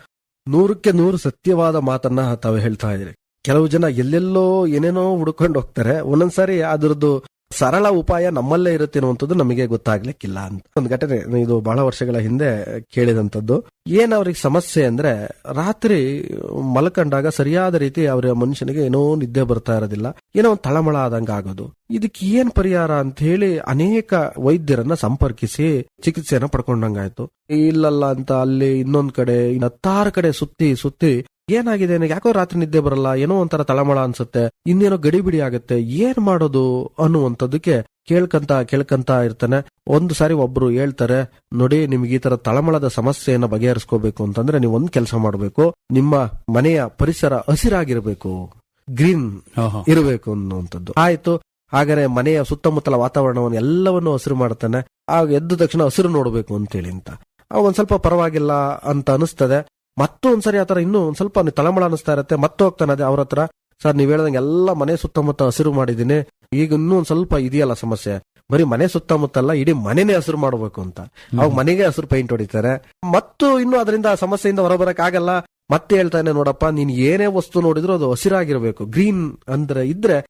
ನೂರಕ್ಕೆ ನೂರು ಸತ್ಯವಾದ ಮಾತನ್ನ ತಾವು ಹೇಳ್ತಾ ಇದ್ರಿ ಕೆಲವು ಜನ ಎಲ್ಲೆಲ್ಲೋ ಏನೇನೋ ಹುಡ್ಕೊಂಡು ಹೋಗ್ತಾರೆ. ಒಂದೊಂದ್ಸಾರಿ ಅದರದ್ದು ಸರಳ ಉಪಾಯ ನಮ್ಮಲ್ಲೇ ಇರುತ್ತೆ ಅನ್ನುವಂಥದ್ದು ನಮಗೆ ಗೊತ್ತಾಗ್ಲಿಕ್ಕಿಲ್ಲ ಅಂತ. ಒಂದು ಘಟನೆ, ಇದು ಬಹಳ ವರ್ಷಗಳ ಹಿಂದೆ ಕೇಳಿದಂಥದ್ದು. ಏನ್ ಅವ್ರಿಗೆ ಸಮಸ್ಯೆ ಅಂದ್ರೆ, ರಾತ್ರಿ ಮಲ್ಕೊಂಡಾಗ ಸರಿಯಾದ ರೀತಿ ಅವರ ಮನುಷ್ಯನಿಗೆ ಏನೋ ನಿದ್ದೆ ಬರ್ತಾ ಇರೋದಿಲ್ಲ. ಏನೋ ಒಂದು ತಳಮಳ ಆದಂಗ ಆಗೋದು. ಇದಕ್ಕೆ ಏನ್ ಪರಿಹಾರ ಅಂತ ಹೇಳಿ ಅನೇಕ ವೈದ್ಯರನ್ನ ಸಂಪರ್ಕಿಸಿ ಚಿಕಿತ್ಸೆಯನ್ನ ಪಡ್ಕೊಂಡಂಗಾಯ್ತು. ಇಲ್ಲಲ್ಲ ಅಂತ ಅಲ್ಲಿ ಇನ್ನೊಂದ್ ಕಡೆ ಹತ್ತಾರು ಕಡೆ ಸುತ್ತಿ ಸುತ್ತಿ ಏನಾಗಿದೆ? ನನಗೆ ಯಾಕೋ ರಾತ್ರಿ ನಿದ್ದೆ ಬರಲ್ಲ? ಏನೋ ಒಂಥರ ತಳಮಳ ಅನ್ಸುತ್ತೆ. ಇನ್ನೇನೋ ಗಡಿಬಿಡಿ ಆಗುತ್ತೆ. ಏನ್ ಮಾಡೋದು ಅನ್ನುವಂಥದ್ದಕ್ಕೆ ಕೇಳ್ಕಂತ ಕೇಳ್ಕಂತ ಇರ್ತಾನೆ. ಒಂದು ಸಾರಿ ಒಬ್ರು ಹೇಳ್ತಾರೆ ನೋಡಿ ನಿಮ್ಗೆ ಈ ತರ ತಳಮಳದ ಸಮಸ್ಯೆಯನ್ನ ಬಗೆಹರಿಸ್ಕೋಬೇಕು ಅಂತಂದ್ರೆ ನೀವು ಒಂದ್ ಕೆಲಸ ಮಾಡಬೇಕು. ನಿಮ್ಮ ಮನೆಯ ಪರಿಸರ ಹಸಿರಾಗಿರ್ಬೇಕು. ಗ್ರೀನ್ ಇರಬೇಕು ಅನ್ನುವಂಥದ್ದು. ಆಯ್ತು. ಹಾಗಾದ್ರೆ ಮನೆಯ ಸುತ್ತಮುತ್ತಲ ವಾತಾವರಣವನ್ನು ಎಲ್ಲವನ್ನು ಹಸಿರು ಮಾಡ್ತಾನೆ. ಆ ಎದ್ದ ತಕ್ಷಣ ಹಸಿರು ನೋಡಬೇಕು ಅಂತೇಳಿ ಅಂತ. ಒಂದ್ ಸ್ವಲ್ಪ ಪರವಾಗಿಲ್ಲ ಅಂತ ಅನಿಸ್ತದೆ. ಮತ್ತೊಂದ್ಸರಿ ಆತರ ಇನ್ನೂ ಒಂದ್ ಸ್ವಲ್ಪ ತಳಮಳ ಅನಿಸ್ತಾ ಇರತ್ತೆ, ಮತ್ತೆ ಹೋಗ್ತಾನೆ ಅದೇ ಅವ್ರ ಹತ್ರ. ಸರ್, ನೀವ್ ಹೇಳ್ದಂಗೆ ಎಲ್ಲ ಮನೆ ಸುತ್ತಮುತ್ತ ಹಸಿರು ಮಾಡಿದೀನಿ ಈಗ ಇನ್ನೂ ಒಂದ್ ಸ್ವಲ್ಪ ಇದೆಯಲ್ಲ ಸಮಸ್ಯೆ. ಬರೀ ಮನೆ ಸುತ್ತಮುತ್ತಲ್ಲ, ಇಡೀ ಮನೆನೇ ಹಸಿರು ಮಾಡಬೇಕು ಅಂತ. ಅವಾಗ ಮನೆಗೆ ಹಸಿರು ಪೈಂಟ್ ಹೊಡಿತಾರೆ. ಮತ್ತು ಇನ್ನು ಅದರಿಂದ ಸಮಸ್ಯೆಯಿಂದ ಹೊರಬರಕ್ ಆಗಲ್ಲ. ಮತ್ತೆ ಹೇಳ್ತಾನೆ ನೋಡಪ್ಪ, ನೀನ್ ಏನೇ ವಸ್ತು ನೋಡಿದ್ರು ಅದು ಹಸಿರಾಗಿರ್ಬೇಕು. ಗ್ರೀನ್ ಅಂದ್ರೆ ಇದ್ರೆ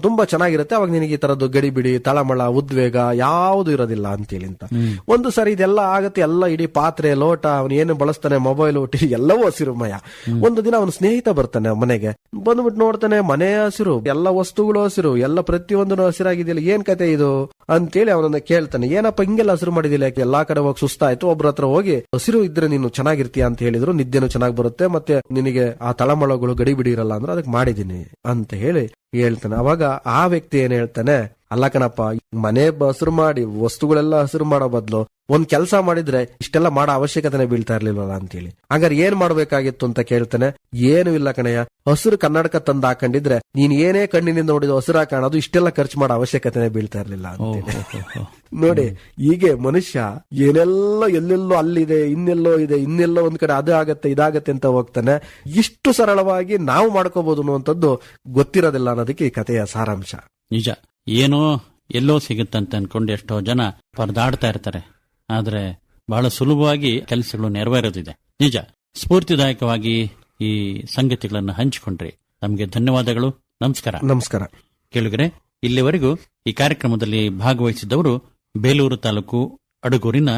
ತುಂಬಾ ಚೆನ್ನಾಗಿರುತ್ತೆ. ಅವಾಗ ನಿನಗೆ ಈ ತರದ್ದು ಗಡಿಬಿಡಿ ತಳಮಳ ಉದ್ವೇಗ ಯಾವುದು ಇರೋದಿಲ್ಲ ಅಂತೇಳಿ ಅಂತ. ಒಂದು ಸರಿ ಇದೆಲ್ಲ ಆಗತ್ತೆ ಎಲ್ಲ ಇಡೀ ಪಾತ್ರೆ ಲೋಟ ಅವನು ಏನು ಬಳಸ್ತಾನೆ ಮೊಬೈಲ್ ಟಿವಿ ಎಲ್ಲವೂ ಹಸಿರುಮಯ ಒಂದು ದಿನ ಅವನ ಸ್ನೇಹಿತ ಬರ್ತಾನೆ ಮನೆಗೆ. ಬಂದ್ಬಿಟ್ಟು ನೋಡ್ತಾನೆ ಮನೆ ಹಸಿರು ಎಲ್ಲ ವಸ್ತುಗಳು ಹಸಿರು ಎಲ್ಲ ಪ್ರತಿಯೊಂದನು ಹಸಿರಾಗಿದೆಯಲ್ಲ ಏನ್ ಕತೆ ಇದು? ಅಂತೇಳಿ ಅವನನ್ನ ಕೇಳ್ತಾನೆ ಏನಪ್ಪ ಹಿಂಗೆಲ್ಲ ಹಸಿರು ಮಾಡಿದಿಲ್ಲ ಎಲ್ಲಾ ಕಡೆ ಹೋಗಿ ಸುಸ್ತಾಯ್ತು ಒಬ್ರ ಹತ್ರ ಹೋಗಿ ಹಸಿರು ಇದ್ರೆ ನೀನು ಚೆನ್ನಾಗಿರ್ತೀಯ ಅಂತ ಹೇಳಿದ್ರು ನಿದ್ದೆನು ಚೆನ್ನಾಗಿ ಬರುತ್ತೆ ಮತ್ತೆ ನಿನಗೆ ಆ ತಳಮಳಗಳು ಗಡಿಬಿಡಿ ಇರಲ್ಲ ಅಂದ್ರೆ ಅದಕ್ಕೆ ಮಾಡಿದೀನಿ ಅಂತ ಹೇಳಿ ಹೇಳ್ತಾನೆ. ಅವಾಗ ಆ ವ್ಯಕ್ತಿ ಏನ್ ಹೇಳ್ತಾನೆ? ಅಲ್ಲ ಕಣಪ್ಪ ಮನೆ ಹಸಿರು ಮಾಡಿ ವಸ್ತುಗಳೆಲ್ಲ ಹಸಿರು ಮಾಡೋ ಬದಲು ಒಂದ್ ಕೆಲಸ ಮಾಡಿದ್ರೆ ಇಷ್ಟೆಲ್ಲ ಮಾಡೋ ಅವಶ್ಯಕತೆನೆ ಬೀಳ್ತಾ ಅಂತ ಅಂತೇಳಿ. ಹಂಗಾರೆ ಏನ್ ಮಾಡ್ಬೇಕಾಗಿತ್ತು ಅಂತ ಕೇಳ್ತಾನೆ ಏನು ಇಲ್ಲ ಕಣಯ್ಯ. ಹಸಿರು ಕನ್ನಡಕ ತಂದು ಹಾಕೊಂಡಿದ್ರೆ ನೀನ್ ಏನೇ ಕಣ್ಣಿನಿಂದ ನೋಡಿದ ಹಸಿರ ಕಾಣೋದು ಇಷ್ಟೆಲ್ಲ ಖರ್ಚು ಮಾಡೋ ಅವಶ್ಯಕತೆನೆ ಬೀಳ್ತಾ ಇರ್ಲಿಲ್ಲ ಓಹೋ ನೋಡಿ ಹೀಗೆ ಮನುಷ್ಯ ಏನೆಲ್ಲೋ ಎಲ್ಲೆಲ್ಲೋ ಅಲ್ಲಿದೆ ಇನ್ನೆಲ್ಲೋ ಇದೆ ಇನ್ನೆಲ್ಲೋ ಒಂದ್ ಕಡೆ ಅದು ಆಗತ್ತೆ ಇದಾಗತ್ತೆ ಅಂತ ಹೋಗ್ತಾನೆ. ಇಷ್ಟು ಸರಳವಾಗಿ ನಾವು ಮಾಡ್ಕೋಬಹುದು ಅನ್ನುವಂಥದ್ದು ಗೊತ್ತಿರೋದಿಲ್ಲ ಅನ್ನೋದಕ್ಕೆ ಈ ಕಥೆಯ ಸಾರಾಂಶ. ನಿಜ. ಏನೋ ಎಲ್ಲೋ ಸಿಗುತ್ತಂತ ಅನ್ಕೊಂಡು ಎಷ್ಟೋ ಜನ ಪರದಾಡ್ತಾ ಇರ್ತಾರೆ. ಆದ್ರೆ ಬಹಳ ಸುಲಭವಾಗಿ ಕೆಲಸಗಳು ನೆರವೇರೋದಿದೆ. ನಿಜ. ಸ್ಫೂರ್ತಿದಾಯಕವಾಗಿ ಈ ಸಂಗತಿಗಳನ್ನು ಹಂಚಿಕೊಂಡ್ರಿ. ನಮಗೆ ಧನ್ಯವಾದಗಳು. ನಮಸ್ಕಾರ. ನಮಸ್ಕಾರ. ಕೇಳಿದ್ರೆ ಇಲ್ಲಿವರೆಗೂ ಈ ಕಾರ್ಯಕ್ರಮದಲ್ಲಿ ಭಾಗವಹಿಸಿದ್ದವರು ಬೇಲೂರು ತಾಲೂಕು ಅಡಗೂರಿನ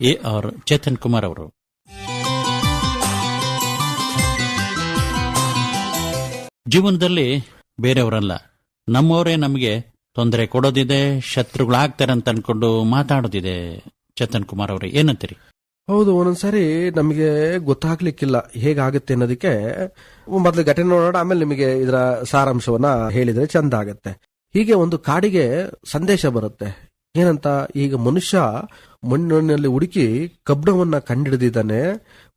ಎ ಆರ್ ಚೇತನ್ ಕುಮಾರ್ ಅವರು. ಜೀವನದಲ್ಲಿ ಬೇರೆಯವರಲ್ಲ. ನಮ್ಮವರೇ ನಮಗೆ ತೊಂದರೆ ಕೊಡೋದಿದೆ ಶತ್ರುಗಳಾಗ್ತಾರೆ ಅಂತ ಅನ್ಕೊಂಡು ಮಾತಾಡೋದಿದೆ. ಚೇತನ್ ಕುಮಾರ್ ಅವರೇ, ಏನಂತೀರಿ? ಹೌದು, ಒಂದೊಂದ್ಸರಿ ನಮಗೆ ಗೊತ್ತಾಗ್ಲಿಕ್ಕಿಲ್ಲ ಹೇಗಾಗುತ್ತೆ ಅನ್ನೋದಕ್ಕೆ ಮೊದಲು ಘಟನೆ ನೋಡೋಣ, ಆಮೇಲೆ ನಿಮಗೆ ಇದರ ಸಾರಾಂಶವನ್ನ ಹೇಳಿದ್ರೆ ಚಂದ ಆಗತ್ತೆ. ಹೀಗೆ ಒಂದು ಕಾಡಿಗೆ ಸಂದೇಶ ಬರುತ್ತೆ. ಏನಂತ, ಈಗ ಮನುಷ್ಯ ಮಣ್ಣಿನಲ್ಲಿ ಹುಡುಕಿ ಕಬ್ಬಣವನ್ನ ಕಂಡಿಡಿದಿದ್ದಾನೆ,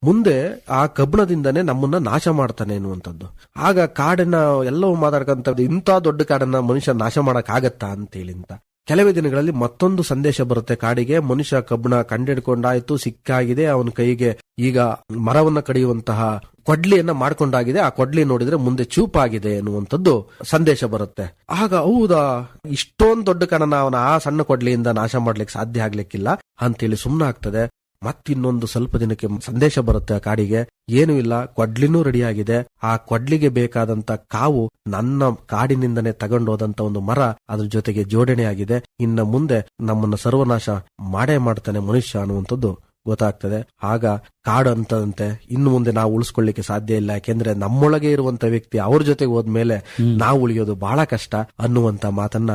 ಮುಂದೆ ಆ ಕಬ್ಣದಿಂದಾನೆ ನಮ್ಮನ್ನ ನಾಶ ಮಾಡ್ತಾನೆ ಎನ್ನುವಂಥದ್ದು. ಆಗ ಕಾಡನ್ನ ಎಲ್ಲವೂ ಮಾತಾಡ್ಕಂತ ಇಂಥ ದೊಡ್ಡ ಕಾಡನ್ನ ಮನುಷ್ಯ ನಾಶ ಮಾಡಕ್ ಆಗತ್ತಾ ಅಂತೇಳಿ ಅಂತ. ಕೆಲವೇ ದಿನಗಳಲ್ಲಿ ಮತ್ತೊಂದು ಸಂದೇಶ ಬರುತ್ತೆ. ಕಾಡಿಗೆ ಮನುಷ್ಯ ಕಬ್ಬಣ ಕಂಡಿಡ್ಕೊಂಡಾಯ್ತು, ಸಿಕ್ಕಾಗಿದೆ. ಅವನ ಕೈಗೆ ಈಗ ಮರವನ್ನ ಕಡಿಯುವಂತಹ ಕೊಡ್ಲಿಯನ್ನ ಮಾಡ್ಕೊಂಡಾಗಿದೆ. ಆ ಕೊಡ್ಲಿ ನೋಡಿದ್ರೆ ಮುಂದೆ ಚೂಪಾಗಿದೆ ಎನ್ನುವಂಥದ್ದು ಸಂದೇಶ ಬರುತ್ತೆ. ಆಗ ಹೌದಾ? ಇಷ್ಟೊಂದು ದೊಡ್ಡ ಕಣನ ಅವನ ಆ ಸಣ್ಣ ಕೊಡ್ಲಿಯಿಂದ ನಾಶ ಮಾಡ್ಲಿಕ್ಕೆ ಸಾಧ್ಯ ಆಗ್ಲಿಕ್ಕಿಲ್ಲ. ಅಂತೇಳಿ ಸುಮ್ಮನಾಗ್ತದೆ ಮತ್ತಿನ್ನೊಂದು ಸ್ವಲ್ಪ ದಿನಕ್ಕೆ ಸಂದೇಶ ಬರುತ್ತೆ ಆ ಕಾಡಿಗೆ. ಏನು ಇಲ್ಲ ಕೊಡ್ಲಿನೂ ರೆಡಿಯಾಗಿದೆ. ಆಗಿದೆ ಆ ಕೊಡ್ಲಿಗೆ ಬೇಕಾದಂತ ಕಾವು ನನ್ನ ಕಾಡಿನಿಂದನೇ ತಗೊಂಡೋದಂತ ಒಂದು ಮರ ಅದ್ರ ಜೊತೆಗೆ ಜೋಡಣೆ ಆಗಿದೆ ಇನ್ನ ಮುಂದೆ ನಮ್ಮನ್ನ ಸರ್ವನಾಶ ಮಾಡೇ ಮಾಡ್ತಾನೆ ಮನುಷ್ಯ ಅನ್ನುವಂಥದ್ದು ಗೊತ್ತಾಗ್ತದೆ. ಆಗ ಕಾಡು ಅಂತದಂತೆ ಇನ್ನು ಮುಂದೆ ನಾವು ಉಳಿಸ್ಕೊಳ್ಳಿಕ್ಕೆ ಸಾಧ್ಯ ಇಲ್ಲ. ಯಾಕೆಂದ್ರೆ ನಮ್ಮೊಳಗೆ ಇರುವಂತ ವ್ಯಕ್ತಿ ಅವ್ರ ಜೊತೆಗೆ ಹೋದ್ಮೇಲೆ ನಾವು ಉಳಿಯೋದು ಬಹಳ ಕಷ್ಟ ಅನ್ನುವಂತ ಮಾತನ್ನ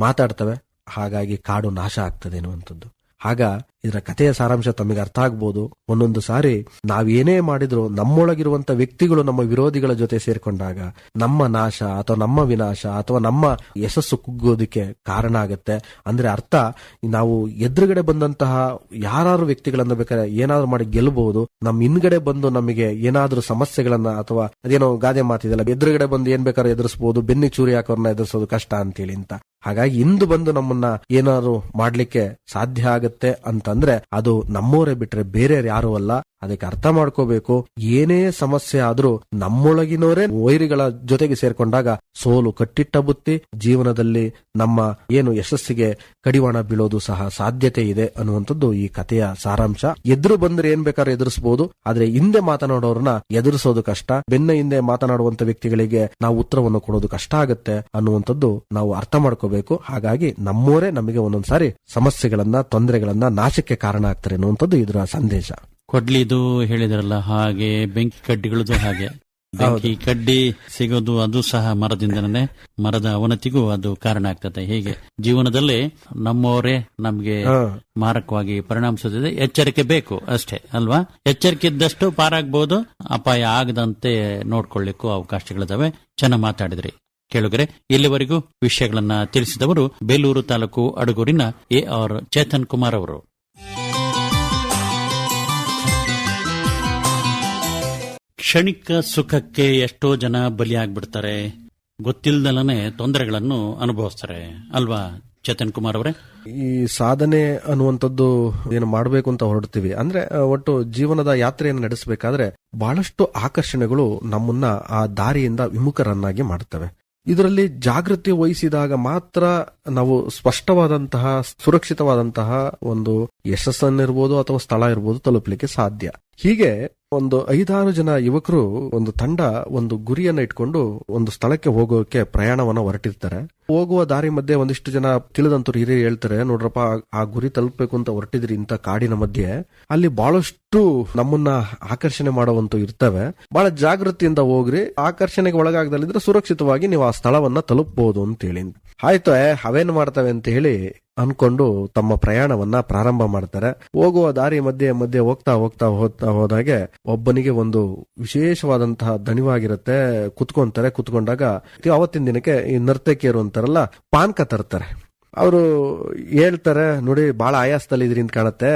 ಮಾತಾಡ್ತವೆ. ಹಾಗಾಗಿ ಕಾಡು ನಾಶ ಆಗ್ತದೆ ಅನ್ನುವಂಥದ್ದು. ಆಗ ಇದರ ಕಥೆಯ ಸಾರಾಂಶ ತಮಗೆ ಅರ್ಥ ಆಗ್ಬೋದು. ಒಂದೊಂದು ಸಾರಿ ನಾವೇನೇ ಮಾಡಿದ್ರು ನಮ್ಮೊಳಗಿರುವಂತ ವ್ಯಕ್ತಿಗಳು ನಮ್ಮ ವಿರೋಧಿಗಳ ಜೊತೆ ಸೇರ್ಕೊಂಡಾಗ ನಮ್ಮ ನಾಶ ಅಥವಾ ನಮ್ಮ ವಿನಾಶ ಅಥವಾ ನಮ್ಮ ಯಶಸ್ಸು ಕುಗ್ಗೋದಕ್ಕೆ ಕಾರಣ ಆಗುತ್ತೆ. ಅಂದ್ರೆ ಅರ್ಥ, ನಾವು ಎದುರುಗಡೆ ಬಂದಂತಹ ಯಾರು ವ್ಯಕ್ತಿಗಳನ್ನ ಬೇಕಾದ್ರೆ ಏನಾದ್ರು ಮಾಡಿ ಗೆಲ್ಲಬಹುದು ನಮ್ಮ ಹಿಂದ್ಗಡೆ ಬಂದು ನಮಗೆ ಏನಾದ್ರೂ ಸಮಸ್ಯೆಗಳನ್ನ ಅಥವಾ ಅದೇನೋ ಗಾದೆ ಮಾತಿದೆಲ್ಲ ಎದುರುಗಡೆ ಬಂದು ಏನ್ ಬೇಕಾದ್ರೂ ಎದುರಿಸಬಹುದು ಬೆನ್ನಿ ಚೂರಿ ಹಾಕೋರ್ನ ಎದುರಿಸೋದು ಕಷ್ಟ ಅಂತೇಳಿ ಅಂತ. ಹಾಗಾಗಿ ಇಂದು ಬಂದು ನಮ್ಮನ್ನ ಏನಾದ್ರು ಮಾಡ್ಲಿಕ್ಕೆ ಸಾಧ್ಯ ಆಗತ್ತೆ ಅಂತಂದ್ರೆ ಅದು ನಮ್ಮೋರೇ ಬಿಟ್ರೆ ಬೇರೆ ಯಾರು ಅಲ್ಲ. ಅದಕ್ಕೆ ಅರ್ಥ ಮಾಡ್ಕೋಬೇಕು. ಏನೇ ಸಮಸ್ಯೆ ಆದ್ರೂ ನಮ್ಮೊಳಗಿನವರೇ ವೈರಿಗಳ ಜೊತೆಗೆ ಸೇರ್ಕೊಂಡಾಗ ಸೋಲು ಕಟ್ಟಿಟ್ಟ ಬುತ್ತಿ ಜೀವನದಲ್ಲಿ ನಮ್ಮ ಏನು ಯಶಸ್ಸಿಗೆ ಕಡಿವಾಣ ಬೀಳೋದು ಸಹ ಸಾಧ್ಯತೆ ಇದೆ ಅನ್ನುವಂಥದ್ದು ಈ ಕಥೆಯ ಸಾರಾಂಶ. ಎದುರು ಬಂದ್ರೆ ಏನ್ ಬೇಕಾದ್ರೆ ಎದುರಿಸಬಹುದು ಆದ್ರೆ ಹಿಂದೆ ಮಾತನಾಡೋರನ್ನ ಎದುರಿಸೋದು ಕಷ್ಟ. ಬೆನ್ನ ಹಿಂದೆ ಮಾತನಾಡುವಂತ ವ್ಯಕ್ತಿಗಳಿಗೆ ನಾವು ಉತ್ತರವನ್ನು ಕೊಡೋದು ಕಷ್ಟ ಆಗುತ್ತೆ ಅನ್ನುವಂಥದ್ದು ನಾವು ಅರ್ಥ ಮಾಡ್ಕೋಬೇಕು. ಹಾಗಾಗಿ ನಮ್ಮೋರೇ ನಮಗೆ ಒಂದೊಂದ್ಸಾರಿ ಸಮಸ್ಯೆಗಳನ್ನ, ತೊಂದರೆಗಳನ್ನ ನಾಶಕ್ಕೆ ಕಾರಣ ಆಗ್ತಾರೆ ಅನ್ನುವಂಥದ್ದು ಇದರ ಸಂದೇಶ. ಕೊಡ್ಲಿದು ಹೇಳಿದ್ರಲ್ಲ ಹಾಗೆ ಬೆಂಕಿ ಕಡ್ಡಿಗಳದು ಹಾಗೆ. ಬೆಂಕಿ ಕಡ್ಡಿ ಸಿಗೋದು ಅದು ಸಹ ಮರದಿಂದನೇ ಮರದ ಅವನತಿಗೂ ಅದು ಕಾರಣ ಆಗ್ತದೆ. ಹೀಗೆ ಜೀವನದಲ್ಲಿ ನಮ್ಮವರೇ ನಮ್ಗೆ. ಮಾರಕವಾಗಿ ಪರಿಣಾಮಿಸುತ್ತದೆ. ಎಚ್ಚರಿಕೆ ಬೇಕು ಅಷ್ಟೇ ಅಲ್ವಾ? ಎಚ್ಚರಿಕೆ ಇದ್ದಷ್ಟು ಪಾರಾಗಬಹುದು ಅಪಾಯ ಆಗದಂತೆ ನೋಡ್ಕೊಳ್ಳಿಕ್ಕೂ ಅವಕಾಶಗಳಿದಾವೆ. ಚೆನ್ನಾಗಿ ಮಾತಾಡಿದ್ರಿ. ಕೇಳುಗರೆ ಇಲ್ಲಿವರೆಗೂ ವಿಷಯಗಳನ್ನ ತಿಳಿಸಿದವರು ಬೇಲೂರು ತಾಲೂಕು ಅಡಗೂರಿನ ಎ ಆರ್ ಚೇತನ್ ಕುಮಾರ್ ಅವರು. ಕ್ಷಣಿಕ ಸುಖಕ್ಕೆ ಎಷ್ಟೋ ಜನ ಬಲಿಯಾಗ್ಬಿಡ್ತಾರೆ. ಗೊತ್ತಿಲ್ಲದಲ್ಲೇ ತೊಂದರೆಗಳನ್ನು ಅನುಭವಿಸ್ತಾರೆ. ಅಲ್ವಾ, ಚೇತನ್ ಕುಮಾರ್ ಅವರೇ? ಈ ಸಾಧನೆ ಅನ್ನುವಂಥದ್ದು ಏನು ಮಾಡಬೇಕು ಅಂತ ಹೊರಡ್ತೀವಿ. ಅಂದ್ರೆ ಒಟ್ಟು ಜೀವನದ ಯಾತ್ರೆಯನ್ನು ನಡೆಸಬೇಕಾದ್ರೆ ಬಹಳಷ್ಟು ಆಕರ್ಷಣೆಗಳು ನಮ್ಮನ್ನ ಆ ದಾರಿಯಿಂದ ವಿಮುಖರನ್ನಾಗಿ ಮಾಡುತ್ತವೆ ಇದರಲ್ಲಿ ಜಾಗೃತಿ ವಹಿಸಿದಾಗ ಮಾತ್ರ ನಾವು ಸ್ಪಷ್ಟವಾದಂತಹ, ಸುರಕ್ಷಿತವಾದಂತಹ ಒಂದು ಯಶಸ್ಸನ್ನಿರ್ಬೋದು ಅಥವಾ ಸ್ಥಳ ಇರ್ಬೋದು ತಲುಪಲಿಕ್ಕೆ ಸಾಧ್ಯ. ಹೀಗೆ ಒಂದು ಐದಾರು ಜನ ಯುವಕರು ಒಂದು ತಂಡ, ಒಂದು ಗುರಿಯನ್ನ ಇಟ್ಕೊಂಡು ಒಂದು ಸ್ಥಳಕ್ಕೆ ಹೋಗೋಕೆ ಪ್ರಯಾಣವನ್ನ ಹೊರಟಿರ್ತಾರೆ. ಹೋಗುವ ದಾರಿ ಮಧ್ಯೆ ಒಂದಿಷ್ಟು ಜನ ತಿಳಿದಂತರು ಹಿರಿಯ ಹೇಳ್ತಾರೆ, ನೋಡ್ರಪ್ಪ, ಆ- ಗುರಿ ತಲುಪಬೇಕು ಅಂತ ಹೊರಟಿದ್ರಿ ಇಂತ ಕಾಡಿನ ಮಧ್ಯೆ. ಅಲ್ಲಿ ಬಹಳಷ್ಟು ನಮ್ಮನ್ನ ಆಕರ್ಷಣೆ ಮಾಡುವಂತ ಇರ್ತವೆ. ಬಹಳ ಜಾಗೃತಿಯಿಂದ ಹೋಗ್ರಿ. ಆಕರ್ಷಣೆಗೆ ಒಳಗಾಗದಲ್ಲಿದ್ರೆ ಸುರಕ್ಷಿತವಾಗಿ ನೀವು ಆ ಸ್ಥಳವನ್ನ ತಲುಪಬಹುದು ಅಂತೇಳಿ. ಆಯ್ತು ಏ, ಅವೇನ್ ಮಾಡ್ತವೆ ಅಂತ ಹೇಳಿ ಅನ್ಕೊಂಡು ತಮ್ಮ ಪ್ರಯಾಣವನ್ನ ಪ್ರಾರಂಭ ಮಾಡ್ತಾರೆ. ಹೋಗುವ ದಾರಿ ಮಧ್ಯೆ ಮಧ್ಯೆ ಹೋಗ್ತಾ ಹೋಗ್ತಾ ಹೋಗ್ತಾ ಹೋದಾಗೆ ಒಬ್ಬನಿಗೆ ಒಂದು ವಿಶೇಷವಾದಂತಹ ದಣಿವಾಗಿರುತ್ತೆ. ಕುತ್ಕೊಂತಾರೆ. ಕುತ್ಕೊಂಡಾಗ ಅವತ್ತಿನ ದಿನಕ್ಕೆ ಈ ನರ್ತಕಿಯರು ಅಂತಾರಲ್ಲ ಪಾನ್ಕ ತರ್ತಾರೆ. ಅವರು ಹೇಳ್ತಾರೆ, ನೋಡಿ ಬಹಳ ಆಯಾಸದಲ್ಲಿ ಇದ್ರಿ ಅಂತ ಕಾಣುತ್ತೆ.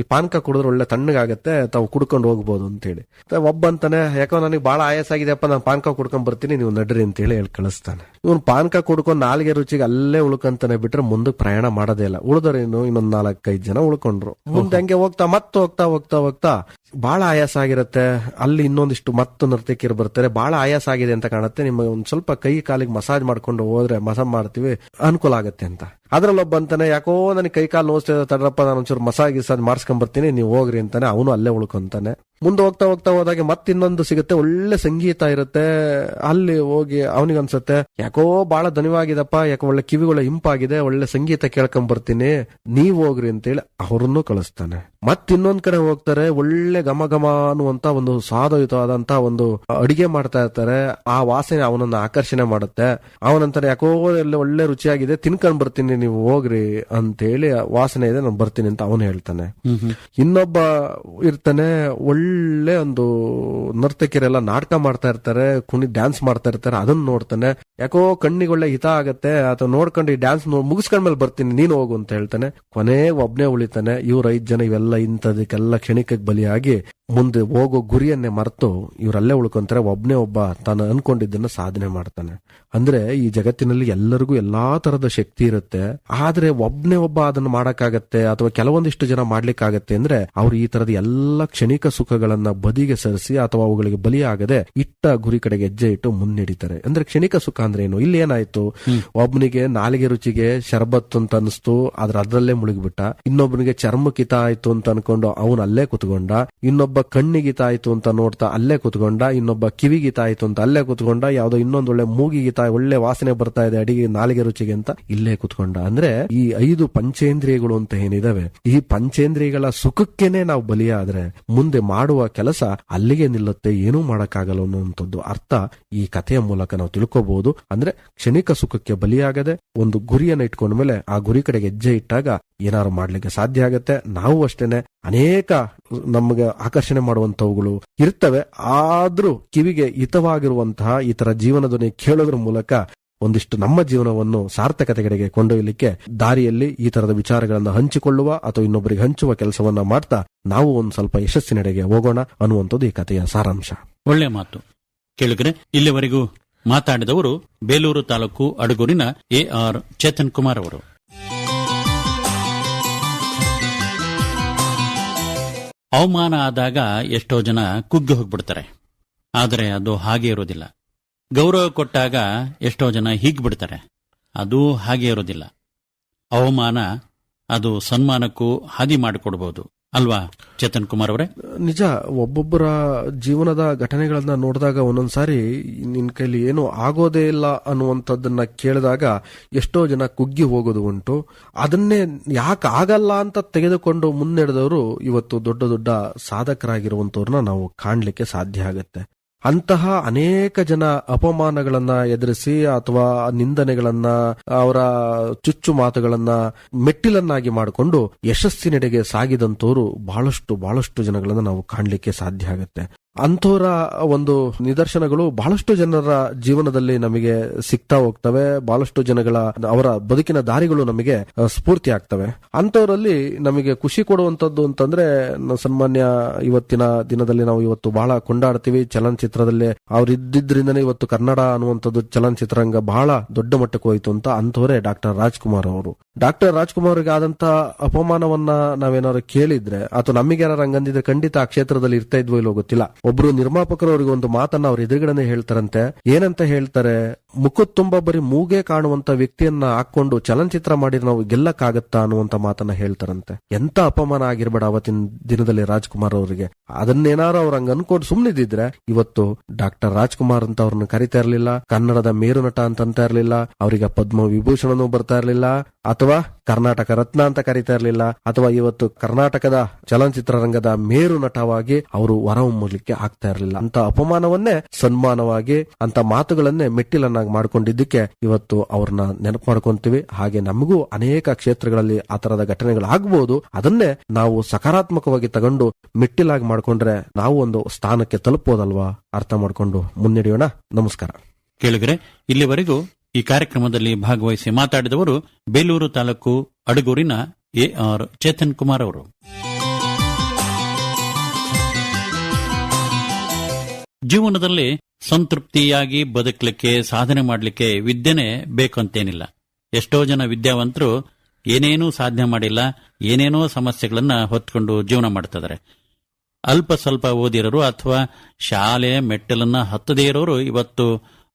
ಈ ಪಾನಕ ಕುಡಿದ್ರೆ ಒಳ್ಳೆ ತಣ್ಣಗಾಗತ್ತೆ, ತಾವು ಕುಡ್ಕೊಂಡು ಹೋಗ್ಬೋದು ಅಂತೇಳಿ ಒಬ್ಬ ಅಂತಾನೆ ಯಾಕೋ ನನಗೆ ಬಹಳ ಆಯಾಸ ಆಗಿದೆಯಪ್ಪ ನಾನು ಪಾನಕ ಕುಡ್ಕೊಂಡ್ ಬರ್ತೀನಿ, ನೀವು ನಡ್ರಿ ಅಂತ ಹೇಳಿ ಹೇಳಿ ಕಳಿಸ್ತಾನೆ. ಇವನು ಪಾನಕ ಕುಡ್ಕೊಂಡು ನಾಲ್ಗೆ ರುಚಿಗೆ ಅಲ್ಲೇ ಉಳ್ಕಂತಾನೆ ಬಿಟ್ರೆ ಮುಂದಕ್ಕೆ ಪ್ರಯಾಣ ಮಾಡೋದೇ ಇಲ್ಲ. ಉಳಿದರೇನು ಇನ್ನೊಂದ್ ನಾಲ್ಕೈದು ಜನ ಉಳ್ಕೊಂಡ್ರು. ಮುಂದೆ ಹಂಗೆ ಹೋಗ್ತಾ ಮತ್ತೆ ಹೋಗ್ತಾ ಹೋಗ್ತಾ ಹೋಗ್ತಾ ಬಹಳ ಆಯಾಸ ಆಗಿರುತ್ತೆ ಅಲ್ಲಿ ಇನ್ನೊಂದಿಷ್ಟು ಮತ್ತು ನರ್ತಕಿಯರು ಬರ್ತಾರೆ. ಬಹಳ ಆಯಾಸ ಆಗಿದೆ ಅಂತ ಕಾಣುತ್ತೆ. ನಿಮಗೆ ಒಂದ್ ಸ್ವಲ್ಪ ಕೈ ಕಾಲಿಗೆ ಮಸಾಜ್ ಮಾಡ್ಕೊಂಡು ಹೋದ್ರೆ ಮಸಾಜ್ ಮಾಡ್ತೀವಿ ಅನುಕೂಲ ಆಗುತ್ತೆ ಅಂತ. ಅದ್ರಲ್ಲೊಬ್ಬ ಅಂತಾನೆ ಯಾಕೋ ನನಗೆ ಕೈ ಕಾಲು ನೋಸ್ತಿದೆ ತಡ್ರಪ್ಪ, ನಾನು ಒಂಚೂರು ಮಸಾಗಿಸ ಮಾಡ್ಸ್ಕೊಂಬರ್ತೀನಿ ನೀವು ಹೋಗ್ರಿ ಅಂತಾನೆ, ಅವನು ಅಲ್ಲೇ ಉಳ್ಕೊಂತಾನೆ. ಮುಂದೆ ಹೋಗ್ತಾ ಹೋಗ್ತಾ ಹೋದಾಗ ಮತ್ತಿನ್ನೊಂದು ಸಿಗುತ್ತೆ, ಒಳ್ಳೆ ಸಂಗೀತ ಇರುತ್ತೆ. ಅಲ್ಲಿ ಹೋಗಿ ಅವನಿಗೆ ಅನ್ಸುತ್ತೆ ಯಾಕೋ ಬಹಳ ಧನಿವಾಗಿದಪ್ಪ ಯಾಕೋ ಒಳ್ಳೆ ಕಿವಿಗಳ ಇಂಪಾಗಿದೆ, ಒಳ್ಳೆ ಸಂಗೀತ ಕೇಳ್ಕೊಂಬರ್ತೀನಿ ನೀವ್ ಹೋಗ್ರಿ ಅಂತೇಳಿ ಅವ್ರನ್ನೂ ಕಳಿಸ್ತಾನೆ. ಮತ್ ಇನ್ನೊಂದ್ ಕಡೆ ಹೋಗ್ತಾರೆ ಒಳ್ಳೆ ಘಮ ಘಮ ಅನ್ನುವಂತ ಒಂದು ಸ್ವಾದಯುತವಾದಂತ ಒಂದು ಅಡಿಗೆ ಮಾಡ್ತಾ ಇರ್ತಾರೆ. ಆ ವಾಸನೆ ಅವನನ್ನ ಆಕರ್ಷಣೆ ಮಾಡುತ್ತೆ. ಅವನಂತಾರೆ ಯಾಕೋ ಎಲ್ಲ ಒಳ್ಳೆ ರುಚಿಯಾಗಿದೆ ತಿನ್ಕೊಂಡ್ ಬರ್ತೀನಿ ನೀವು ಹೋಗ್ರಿ ಅಂತೇಳಿ ಆ ವಾಸನೆ ಇದೆ ನಾನು ಬರ್ತೀನಿ ಅಂತ ಅವನು ಹೇಳ್ತಾನೆ. ಇನ್ನೊಬ್ಬ ಇರ್ತಾನೆ ಒಳ್ಳೆ ಒಂದು ನರ್ತಕಿಯರೆಲ್ಲ ನಾಟಕ ಮಾಡ್ತಾ ಇರ್ತಾರೆ ಕುಣಿ ಡ್ಯಾನ್ಸ್ ಮಾಡ್ತಾ ಇರ್ತಾರೆ ಅದನ್ನ ನೋಡ್ತಾನೆ. ಯಾಕೋ ಕಣ್ಣಿಗೆ ಒಳ್ಳೆ ಹಿತ ಆಗತ್ತೆ ಅಥವಾ ನೋಡ್ಕೊಂಡು ಈ ಡ್ಯಾನ್ಸ್ ಮುಗಿಸ್ಕೊಂಡ್ಮೇಲೆ ಬರ್ತೀನಿ ನೀನು ಹೋಗು ಅಂತ ಹೇಳ್ತಾನೆ. ಕೊನೆ ಒಬ್ನೇ ಉಳಿತಾನೆ. ಇವ್ರ ಐದ್ ಜನ ಇವೆಲ್ಲ ಇಂಥದಕ್ಕೆಲ್ಲ ಕ್ಷಣಿಕಕ್ಕೆ ಬಲಿಯಾಗಿ ಮುಂದೆ ಹೋಗೋ ಗುರಿಯನ್ನೇ ಮರೆತು ಇವರಲ್ಲೇ ಉಳ್ಕೊಂತಾರೆ ಒಬ್ನೇ ಒಬ್ಬ ತಾನು ಅನ್ಕೊಂಡಿದ್ದನ್ನ ಸಾಧನೆ ಮಾಡ್ತಾನೆ. ಅಂದ್ರೆ ಈ ಜಗತ್ತಿನಲ್ಲಿ ಎಲ್ಲರಿಗೂ ಎಲ್ಲಾ ತರದ ಶಕ್ತಿ ಇರುತ್ತೆ. ಆದ್ರೆ ಒಬ್ನೇ ಒಬ್ಬ ಅದನ್ನ ಮಾಡಕ್ಕಾಗತ್ತೆ ಅಥವಾ ಕೆಲವೊಂದಿಷ್ಟು ಜನ ಮಾಡ್ಲಿಕ್ಕಾಗತ್ತೆ ಅಂದ್ರೆ ಅವ್ರು ಈ ತರದ ಎಲ್ಲ ಕ್ಷಣಿಕ ಸುಖಗಳನ್ನ ಬದಿಗೆ ಸರಿಸಿ ಅಥವಾ ಅವುಗಳಿಗೆ ಬಲಿಯಾಗದೆ ಇಟ್ಟ ಗುರಿ ಕಡೆಗೆ ಹೆಜ್ಜೆ ಇಟ್ಟು ಮುನ್ನಡೀತಾರೆ. ಅಂದ್ರೆ ಕ್ಷಣಿಕ ಸುಖ ಅಂದ್ರೆ ಏನು? ಇಲ್ಲಿ ಏನಾಯ್ತು? ಒಬ್ಬನಿಗೆ ನಾಲಿಗೆ ರುಚಿಗೆ ಶರಬತ್ ಅಂತ ಅನಿಸ್ತು ಆದ್ರೆ ಅದ್ರಲ್ಲೇ ಮುಳುಗಿಬಿಟ್ಟ. ಇನ್ನೊಬ್ಬನಿಗೆ ಕಿತ ಆಯ್ತು ಅಂತ ಅನ್ಕೊಂಡು ಅವನು ಅಲ್ಲೇ ಕುತ್ಕೊಂಡ. ಇನ್ನೊಬ್ಬ ಕಣ್ಣಿಗಿತ ಆಯ್ತು ಅಂತ ನೋಡ್ತಾ ಅಲ್ಲೇ ಕುತ್ಕೊಂಡ, ಇನ್ನೊಬ್ಬ ಕಿವಿಗೆ ಆಯ್ತು ಅಂತ ಅಲ್ಲೇ ಕುತ್ಕೊಂಡ, ಯಾವ್ದೋ ಇನ್ನೊಂದು ಒಳ್ಳೆ ಮೂಗಿಗಿತ ಒಳ್ಳೆ ವಾಸನೆ ಬರ್ತಾ ಇದೆ ಅಡಿಗೆ ನಾಲಿಗೆ ರುಚಿಗೆ ಅಂತ ಇಲ್ಲೇ ಕುತ್ಕೊಂಡ. ಅಂದ್ರೆ ಈ ಐದು ಪಂಚೇಂದ್ರಿಯಗಳು ಅಂತ ಏನಿದಾವೆ, ಈ ಪಂಚೇಂದ್ರಿಯಗಳ ಸುಖಕ್ಕೇನೆ ನಾವು ಬಲಿಯಾದ್ರೆ ಮುಂದೆ ಮಾಡುವ ಕೆಲಸ ಅಲ್ಲಿಗೆ ನಿಲ್ಲುತ್ತೆ, ಏನೂ ಮಾಡಕ್ಕಾಗಲ್ಲ ಅನ್ನುವಂಥದ್ದು ಅರ್ಥ ಈ ಕಥೆಯ ಮೂಲಕ ನಾವು ತಿಳ್ಕೋಬಹುದು ಅಂದ್ರೆ ಕ್ಷಣಿಕ ಸುಖಕ್ಕೆ ಬಲಿಯಾಗದೆ ಒಂದು ಗುರಿಯನ್ನ ಇಟ್ಕೊಂಡ ಮೇಲೆ ಆ ಗುರಿ ಕಡೆಗೆ ಹೆಜ್ಜೆ ಇಟ್ಟಾಗ ಏನಾದ್ರು ಮಾಡ್ಲಿಕ್ಕೆ ಸಾಧ್ಯ ಆಗತ್ತೆ? ನಾವು ಅಷ್ಟೇನೆ. ಅನೇಕ ನಮಗೆ ಆಕರ್ಷಣೆ ಮಾಡುವಂತವುಗಳು ಇರ್ತವೆ. ಆದ್ರೂ ಕಿವಿಗೆ ಹಿತವಾಗಿರುವಂತಹ ಈ ತರ ಜೀವನಧ್ವನಿ ಕೇಳೋದ್ರ ಮೂಲಕ ಒಂದಿಷ್ಟು ನಮ್ಮ ಜೀವನವನ್ನು ಸಾರ್ಥಕತೆಗಳಿಗೆ ಕೊಂಡೊಯ್ಯಲಿಕ್ಕೆ ದಾರಿಯಲ್ಲಿ ಈ ತರದ ವಿಚಾರಗಳನ್ನು ಹಂಚಿಕೊಳ್ಳುವ ಅಥವಾ ಇನ್ನೊಬ್ಬರಿಗೆ ಹಂಚುವ ಕೆಲಸವನ್ನ ಮಾಡ್ತಾ ನಾವು ಒಂದು ಸ್ವಲ್ಪ ಯಶಸ್ಸಿನೆಡೆಗೆ ಹೋಗೋಣ ಅನ್ನುವಂಥದ್ದು ಈ ಕಥೆಯ ಸಾರಾಂಶ. ಒಳ್ಳೆ ಮಾತು. ಕೇಳಿದ್ರೆ ಇಲ್ಲಿವರೆಗೂ ಮಾತಾಡಿದವರು ಬೇಲೂರು ತಾಲೂಕು ಅಡಗೂರಿನ ಎ ಆರ್ ಚೇತನ್ ಕುಮಾರ್ ಅವರು. ಅವಮಾನ ಆದಾಗ ಎಷ್ಟೋ ಜನ ಕುಗ್ಗಿ ಹೋಗ್ಬಿಡ್ತಾರೆ. ಆದರೆ ಅದು ಹಾಗೆ ಇರೋದಿಲ್ಲ. ಗೌರವ ಕೊಟ್ಟಾಗ ಎಷ್ಟೋ ಜನ ಹೀಗ್ ಬಿಡ್ತಾರೆ ಅದು ಹಾಗೆ ಇರೋದಿಲ್ಲ. ಅವಮಾನ ಅದು ಸನ್ಮಾನಕ್ಕೂ ಹಾದಿ ಮಾಡಿಕೊಡ್ಬೋದು. ಅಲ್ವಾ, ಚೇತನ್ ಕುಮಾರ್ ಅವರೇ? ನಿಜ, ಒಬ್ಬೊಬ್ಬರ ಜೀವನದ ಘಟನೆಗಳನ್ನ ನೋಡಿದಾಗ ಒಂದೊಂದ್ಸಾರಿ ನಿನ್ನ ಕೈಲಿ ಏನು ಆಗೋದೇ ಇಲ್ಲ ಅನ್ನುವಂಥದ್ದನ್ನ ಕೇಳಿದಾಗ ಎಷ್ಟೋ ಜನ ಕುಗ್ಗಿ ಹೋಗೋದು ಉಂಟು. ಅದನ್ನೇ ಯಾಕೆ ಆಗಲ್ಲ ಅಂತ ತೆಗೆದುಕೊಂಡು ಮುನ್ನಡೆದವರು ಇವತ್ತು ದೊಡ್ಡ ದೊಡ್ಡ ಸಾಧಕರಾಗಿರುವಂತವ್ರನ್ನ ನಾವು ಕಾಣಲಿಕ್ಕೆ ಸಾಧ್ಯ ಆಗತ್ತೆ. ಅಂತಹ ಅನೇಕ ಜನ ಅಪಮಾನಗಳನ್ನ ಎದುರಿಸಿ ಅಥವಾ ನಿಂದನೆಗಳನ್ನ, ಅವರ ಚುಚ್ಚು ಮಾತುಗಳನ್ನ ಮೆಟ್ಟಿಲನ್ನಾಗಿ ಮಾಡಿಕೊಂಡು ಯಶಸ್ಸಿನೆಡೆಗೆ ಸಾಗಿದಂತವರು ಬಹಳಷ್ಟು ಬಹಳಷ್ಟು ಜನಗಳನ್ನ ನಾವು ಕಾಣಲಿಕ್ಕೆ ಸಾಧ್ಯ ಆಗತ್ತೆ. ಅಂಥವರ ಒಂದು ನಿದರ್ಶನಗಳು ಬಹಳಷ್ಟು ಜನರ ಜೀವನದಲ್ಲಿ ನಮಗೆ ಸಿಗ್ತಾ ಹೋಗ್ತವೆ, ಬಹಳಷ್ಟು ಜನಗಳ ಅವರ ಬದುಕಿನ ದಾರಿಗಳು ನಮಗೆ ಸ್ಫೂರ್ತಿ ಆಗ್ತವೆ. ಅಂಥವರಲ್ಲಿ ನಮಗೆ ಖುಷಿ ಕೊಡುವಂತದ್ದು ಅಂತಂದ್ರೆ ಸನ್ಮಾನ್ಯ ಇವತ್ತಿನ ದಿನದಲ್ಲಿ ನಾವು ಇವತ್ತು ಬಹಳ ಕೊಂಡಾಡ್ತೀವಿ. ಚಲನಚಿತ್ರದಲ್ಲಿ ಅವ್ರು ಇದ್ದಿದ್ರಿಂದನೇ ಇವತ್ತು ಕನ್ನಡ ಅನ್ನುವಂಥದ್ದು ಚಲನಚಿತ್ರರಂಗ ಬಹಳ ದೊಡ್ಡ ಮಟ್ಟಕ್ಕೆ ಹೋಯಿತು ಅಂತ ಅಂಥವರೇ ಡಾಕ್ಟರ್ ರಾಜ್ಕುಮಾರ್ ಅವರು. ಡಾಕ್ಟರ್ ರಾಜ್ಕುಮಾರ್ ಅವರಿಗೆ ಆದಂತ ಅಪಮಾನವನ್ನ ನಾವೇನಾದ್ರು ಕೇಳಿದ್ರೆ, ಅಥವಾ ನಮಗೆ ಯಾರು ಹಂಗಂದಿದ್ರೆ ಖಂಡಿತ ಆ ಕ್ಷೇತ್ರದಲ್ಲಿ ಇರ್ತಾ ಇದ್ವೋ ಇಲ್ಲೋ ಗೊತ್ತಿಲ್ಲ. ಒಬ್ರು ನಿರ್ಮಾಪಕರು ಅವರಿಗೆ ಒಂದು ಮಾತನ್ನ ಅವ್ರ ಎದುರುಗಡೆನೆ ಹೇಳ್ತಾರಂತೆ. ಏನಂತ ಹೇಳ್ತಾರೆ? ಮುಖದ ತುಂಬಾ ಬರೀ ಮೂಗೆ ಕಾಣುವಂತ ವ್ಯಕ್ತಿಯನ್ನ ಹಾಕೊಂಡು ಚಲನಚಿತ್ರ ಮಾಡಿ ನಾವು ಗೆಲ್ಲಕ್ಕಾಗತ್ತಾ ಅನ್ನುವಂತ ಮಾತನ್ನ ಹೇಳ್ತಾರಂತೆ. ಎಂತ ಅಪಮಾನ ಆಗಿರ್ಬೇಡ ಅವತ್ತಿನ ದಿನದಲ್ಲಿ ರಾಜ್ಕುಮಾರ್ ಅವರಿಗೆ. ಅದನ್ನೇನಾರು ಅವ್ರ ಹಂಗ ಅನ್ಕೊಂಡು ಸುಮ್ನಿದ್ರೆ ಇವತ್ತು ಡಾಕ್ಟರ್ ರಾಜ್ಕುಮಾರ್ ಅಂತ ಅವ್ರನ್ನ ಕರಿತಾ ಇರ್ಲಿಲ್ಲ. ಕನ್ನಡದ ಮೇರು ನಟ ಅಂತ ಅಂತ ಇರ್ಲಿಲ್ಲ. ಅವರಿಗೆ ಪದ್ಮ ವಿಭೂಷಣನೂ ಬರ್ತಾ ಇರ್ಲಿಲ್ಲ. ಅಥವಾ ಕರ್ನಾಟಕ ರತ್ನ ಅಂತ ಕರಿತಾ ಇರಲಿಲ್ಲ ಅಥವಾ ಇವತ್ತು ಕರ್ನಾಟಕದ ಚಲನಚಿತ್ರರಂಗದ ಮೇರು ನಟವಾಗಿ ಅವರು ಹೊರಹೊಮ್ಮಲಿಕ್ಕೆ ಆಗ್ತಾ ಇರಲಿಲ್ಲ. ಅಂತ ಅಪಮಾನವನ್ನೇ ಸನ್ಮಾನವಾಗಿ, ಅಂತ ಮಾತುಗಳನ್ನೇ ಮೆಟ್ಟಿಲನ್ನಾಗಿ ಮಾಡ್ಕೊಂಡಿದ್ದಕ್ಕೆ ಇವತ್ತು ಅವ್ರನ್ನ ನೆನಪು ಮಾಡ್ಕೊಂತೀವಿ. ಹಾಗೆ ನಮಗೂ ಅನೇಕ ಕ್ಷೇತ್ರಗಳಲ್ಲಿ ಆ ತರದ ಘಟನೆಗಳಾಗಬಹುದು ಅದನ್ನೇ ನಾವು ಸಕಾರಾತ್ಮಕವಾಗಿ ತಗೊಂಡು ಮೆಟ್ಟಿಲಾಗಿ ಮಾಡಿಕೊಂಡ್ರೆ ನಾವು ಒಂದು ಸ್ಥಾನಕ್ಕೆ ತಲುಪೋದಲ್ವಾ? ಅರ್ಥ ಮಾಡಿಕೊಂಡು ಮುನ್ನಡೆಯೋಣ. ನಮಸ್ಕಾರ. ಕೇಳಿದ್ರೆ ಇಲ್ಲಿವರೆಗೂ ಈ ಕಾರ್ಯಕ್ರಮದಲ್ಲಿ ಭಾಗವಹಿಸಿ ಮಾತಾಡಿದವರು ಬೇಲೂರು ತಾಲೂಕು ಅಡಗೂರಿನ ಎಆರ್ ಆರ್ ಚೇತನ್ ಕುಮಾರ್ ಅವರು. ಜೀವನದಲ್ಲಿ ಸಂತೃಪ್ತಿಯಾಗಿ ಬದುಕಲಿಕ್ಕೆ, ಸಾಧನೆ ಮಾಡಲಿಕ್ಕೆ ವಿದ್ಯೆನೆ ಬೇಕು ಅಂತೇನಿಲ್ಲ ಎಷ್ಟೋ ಜನ ವಿದ್ಯಾವಂತರು ಏನೇನೂ ಸಾಧನೆ ಮಾಡಿಲ್ಲ, ಏನೇನೋ ಸಮಸ್ಯೆಗಳನ್ನ ಹೊತ್ಕೊಂಡು ಜೀವನ ಮಾಡ್ತಿದ್ದಾರೆ. ಅಲ್ಪ ಸ್ವಲ್ಪ ಓದಿರೋರು ಅಥವಾ ಶಾಲೆ ಮೆಟ್ಟಲನ್ನ ಹತ್ತದೇ ಇರೋರು ಇವತ್ತು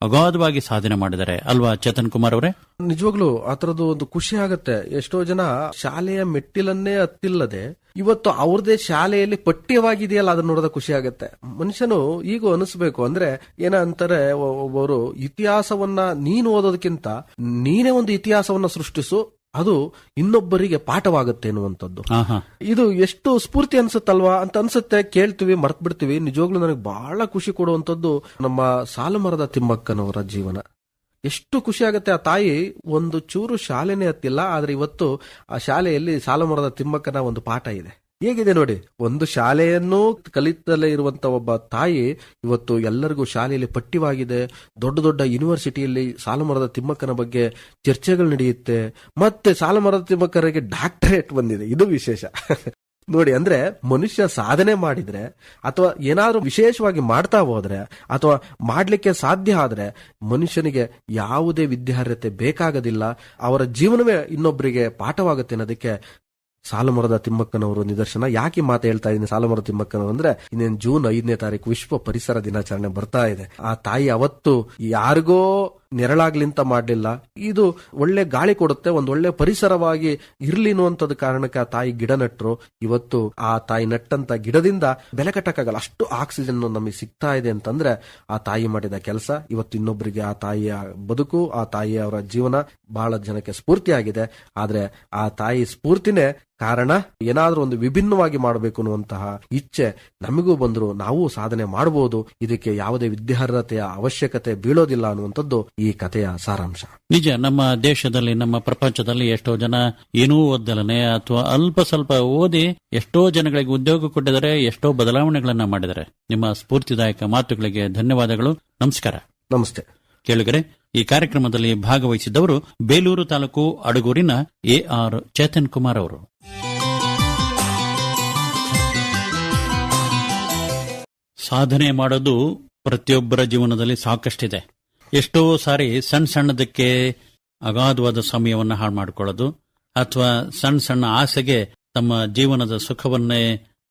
ಅಗಾಧವಾಗಿ ಸಾಧನೆ ಮಾಡಿದ್ದಾರೆ. ಅಲ್ವಾ ಚೇತನ್ ಕುಮಾರ್ ಅವರೇ? ನಿಜವಾಗ್ಲು ಆ ಒಂದು ಖುಷಿ ಆಗತ್ತೆ. ಎಷ್ಟೋ ಜನ ಶಾಲೆಯ ಮೆಟ್ಟಿಲನ್ನೇ ಹತ್ತಿಲ್ಲದೆ ಇವತ್ತು ಅವ್ರದೇ ಶಾಲೆಯಲ್ಲಿ ಪಠ್ಯವಾಗಿದೆಯಲ್ಲ, ಅದನ್ನ ನೋಡಿದ ಖುಷಿ ಆಗತ್ತೆ. ಮನುಷ್ಯನು ಈಗ ಅನಿಸ್ಬೇಕು. ಅಂದ್ರೆ ಏನ ಅಂತಾರೆ ಒಬ್ಬರು ಇತಿಹಾಸವನ್ನ ನೀನು ಓದೋದಕ್ಕಿಂತ ನೀನೇ ಒಂದು ಇತಿಹಾಸವನ್ನ ಸೃಷ್ಟಿಸು ಅದು ಇನ್ನೊಬ್ಬರಿಗೆ ಪಾಠವಾಗುತ್ತೆ ಅನ್ನುವಂಥದ್ದು ಇದು ಎಷ್ಟು ಸ್ಫೂರ್ತಿ ಅನ್ಸುತ್ತಲ್ವಾ ಅಂತ ಅನ್ಸುತ್ತೆ ಕೇಳ್ತೀವಿ ಮರ್ತ್ ಬಿಡ್ತೀವಿ. ನಿಜವಾಗ್ಲೂ ನನಗೆ ಬಹಳ ಖುಷಿ ಕೊಡುವಂಥದ್ದು ನಮ್ಮ ಸಾಲುಮರದ ತಿಮ್ಮಕ್ಕನವರ ಜೀವನ. ಎಷ್ಟು ಖುಷಿ ಆಗುತ್ತೆ ಆ ತಾಯಿ ಒಂದು ಚೂರು ಶಾಲೆನೇ ಹತ್ತಿಲ್ಲ ಆದ್ರೆ ಇವತ್ತು ಆ ಶಾಲೆಯಲ್ಲಿ ಸಾಲುಮರದ ತಿಮ್ಮಕ್ಕನ ಒಂದು ಪಾಠ ಇದೆ. ಹೇಗಿದೆ ನೋಡಿ, ಒಂದು ಶಾಲೆಯನ್ನು ಕಲಿತಲೇ ಇರುವಂತ ಒಬ್ಬ ತಾಯಿ ಇವತ್ತು ಎಲ್ಲರಿಗೂ ಶಾಲೆಯಲ್ಲಿ ಪಠ್ಯವಾಗಿದೆ, ದೊಡ್ಡ ದೊಡ್ಡ ಯೂನಿವರ್ಸಿಟಿಯಲ್ಲಿ ಸಾಲುಮರದ ತಿಮ್ಮಕ್ಕನ ಬಗ್ಗೆ ಚರ್ಚೆಗಳು ನಡೆಯುತ್ತೆ, ಮತ್ತೆ ಸಾಲುಮರದ ತಿಮ್ಮಕ್ಕರಿಗೆ ಡಾಕ್ಟರೇಟ್ ಬಂದಿದೆ, ಇದು ವಿಶೇಷ. [LAUGHS] ನೋಡಿ, ಅಂದ್ರೆ ಮನುಷ್ಯ ಸಾಧನೆ ಮಾಡಿದ್ರೆ, ಅಥವಾ ಏನಾದ್ರೂ ವಿಶೇಷವಾಗಿ ಮಾಡ್ತಾ ಹೋದ್ರೆ, ಅಥವಾ ಮಾಡ್ಲಿಕ್ಕೆ ಸಾಧ್ಯ ಆದ್ರೆ, ಮನುಷ್ಯನಿಗೆ ಯಾವುದೇ ವಿದ್ಯಾರ್ಹತೆ ಬೇಕಾಗದಿಲ್ಲ, ಅವರ ಜೀವನವೇ ಇನ್ನೊಬ್ಬರಿಗೆ ಪಾಠವಾಗುತ್ತೆ ಅನ್ನೋದಕ್ಕೆ ಸಾಲುಮರದ ತಿಮ್ಮಕ್ಕನವರು ನಿದರ್ಶನ. ಯಾಕೆ ಮಾತು ಹೇಳ್ತಾ ಇದ್ದೀನಿ ಸಾಲುಮರದ ತಿಮ್ಮಕ್ಕನವರು ಅಂದ್ರೆ, ಇನ್ನೇನು ಜೂನ್ ಐದನೇ ತಾರೀಕು ವಿಶ್ವ ಪರಿಸರ ದಿನಾಚರಣೆ ಬರ್ತಾ ಇದೆ. ಆ ತಾಯಿ ಅವತ್ತು ಯಾರಿಗೋ ನೆರಳಾಗ್ಲಿಂತ ಮಾಡಲಿಲ್ಲ. ಇದು ಒಳ್ಳೆ ಗಾಳಿ ಕೊಡುತ್ತೆ, ಒಂದ್ ಒಳ್ಳೆ ಪರಿಸರವಾಗಿ ಇರ್ಲಿ ಅನ್ನುವಂಥದ್ದು ಕಾರಣಕ್ಕೆ ಆ ತಾಯಿ ಗಿಡ ನಟ್ರು. ಇವತ್ತು ಆ ತಾಯಿ ನಟ್ಟಂತ ಗಿಡದಿಂದ ಬೆಲೆ ಕಟ್ಟಕ್ಕಾಗಲ್ಲ. ಅಷ್ಟು ಆಕ್ಸಿಜನ್ ನಮಗೆ ಸಿಗ್ತಾ ಇದೆ ಅಂತಂದ್ರೆ ಆ ತಾಯಿ ಮಾಡಿದ ಕೆಲಸ. ಇವತ್ತು ಇನ್ನೊಬ್ಬರಿಗೆ ಆ ತಾಯಿಯ ಬದುಕು, ಆ ತಾಯಿಯವರ ಜೀವನ ಬಹಳ ಜನಕ್ಕೆ ಸ್ಫೂರ್ತಿಯಾಗಿದೆ ಆದ್ರೆ ಆ ತಾಯಿ ಸ್ಫೂರ್ತಿನೇ ಕಾರಣ ಏನಾದ್ರೂ ಒಂದು ವಿಭಿನ್ನವಾಗಿ ಮಾಡಬೇಕು ಅನ್ನುವಂತಹ ಇಚ್ಛೆ ನಮಗೂ ಬಂದ್ರು. ನಾವು ಸಾಧನೆ ಮಾಡಬಹುದು ಇದಕ್ಕೆ ಯಾವುದೇ ವಿದ್ಯಾರ್ಹತೆಯ ಅವಶ್ಯಕತೆ ಬೀಳೋದಿಲ್ಲ ಅನ್ನುವಂಥದ್ದು ಈ ಕಥೆಯ ಸಾರಾಂಶ. ನಿಜ ನಮ್ಮ ದೇಶದಲ್ಲಿ ನಮ್ಮ ಪ್ರಪಂಚದಲ್ಲಿ ಎಷ್ಟೋ ಜನ ಏನೂ ಓದ್ದಲನೆ ಅಥವಾ ಅಲ್ಪ ಸ್ವಲ್ಪ ಓದಿ ಎಷ್ಟೋ ಜನಗಳಿಗೆ ಉದ್ಯೋಗ ಕೊಟ್ಟಿದ್ದಾರೆ ಎಷ್ಟೋ ಬದಲಾವಣೆಗಳನ್ನ ಮಾಡಿದ್ದಾರೆ. ನಿಮ್ಮ ಸ್ಫೂರ್ತಿದಾಯಕ ಮಾತುಗಳಿಗೆ ಧನ್ಯವಾದಗಳು. ನಮಸ್ಕಾರ. ನಮಸ್ತೆ. ಕೇಳುಗರೆ ಈ ಕಾರ್ಯಕ್ರಮದಲ್ಲಿ ಭಾಗವಹಿಸಿದ್ದವರು ಬೇಲೂರು ತಾಲೂಕು ಅಡಗೂರಿನ ಎ ಆರ್ ಚೇತನ್ ಕುಮಾರ್ ಅವರು. ಸಾಧನೆ ಮಾಡೋದು ಪ್ರತಿಯೊಬ್ಬರ ಜೀವನದಲ್ಲಿ ಸಾಕಷ್ಟಿದೆ. ಎಷ್ಟೋ ಸಾರಿ ಸಣ್ಣ ಸಣ್ಣದಕ್ಕೆ ಅಗಾಧವಾದ ಸಮಯವನ್ನು ಹಾಳು ಮಾಡಿಕೊಳ್ಳೋದು, ಅಥವಾ ಸಣ್ಣ ಸಣ್ಣ ಆಸೆಗೆ ತಮ್ಮ ಜೀವನದ ಸುಖವನ್ನೇ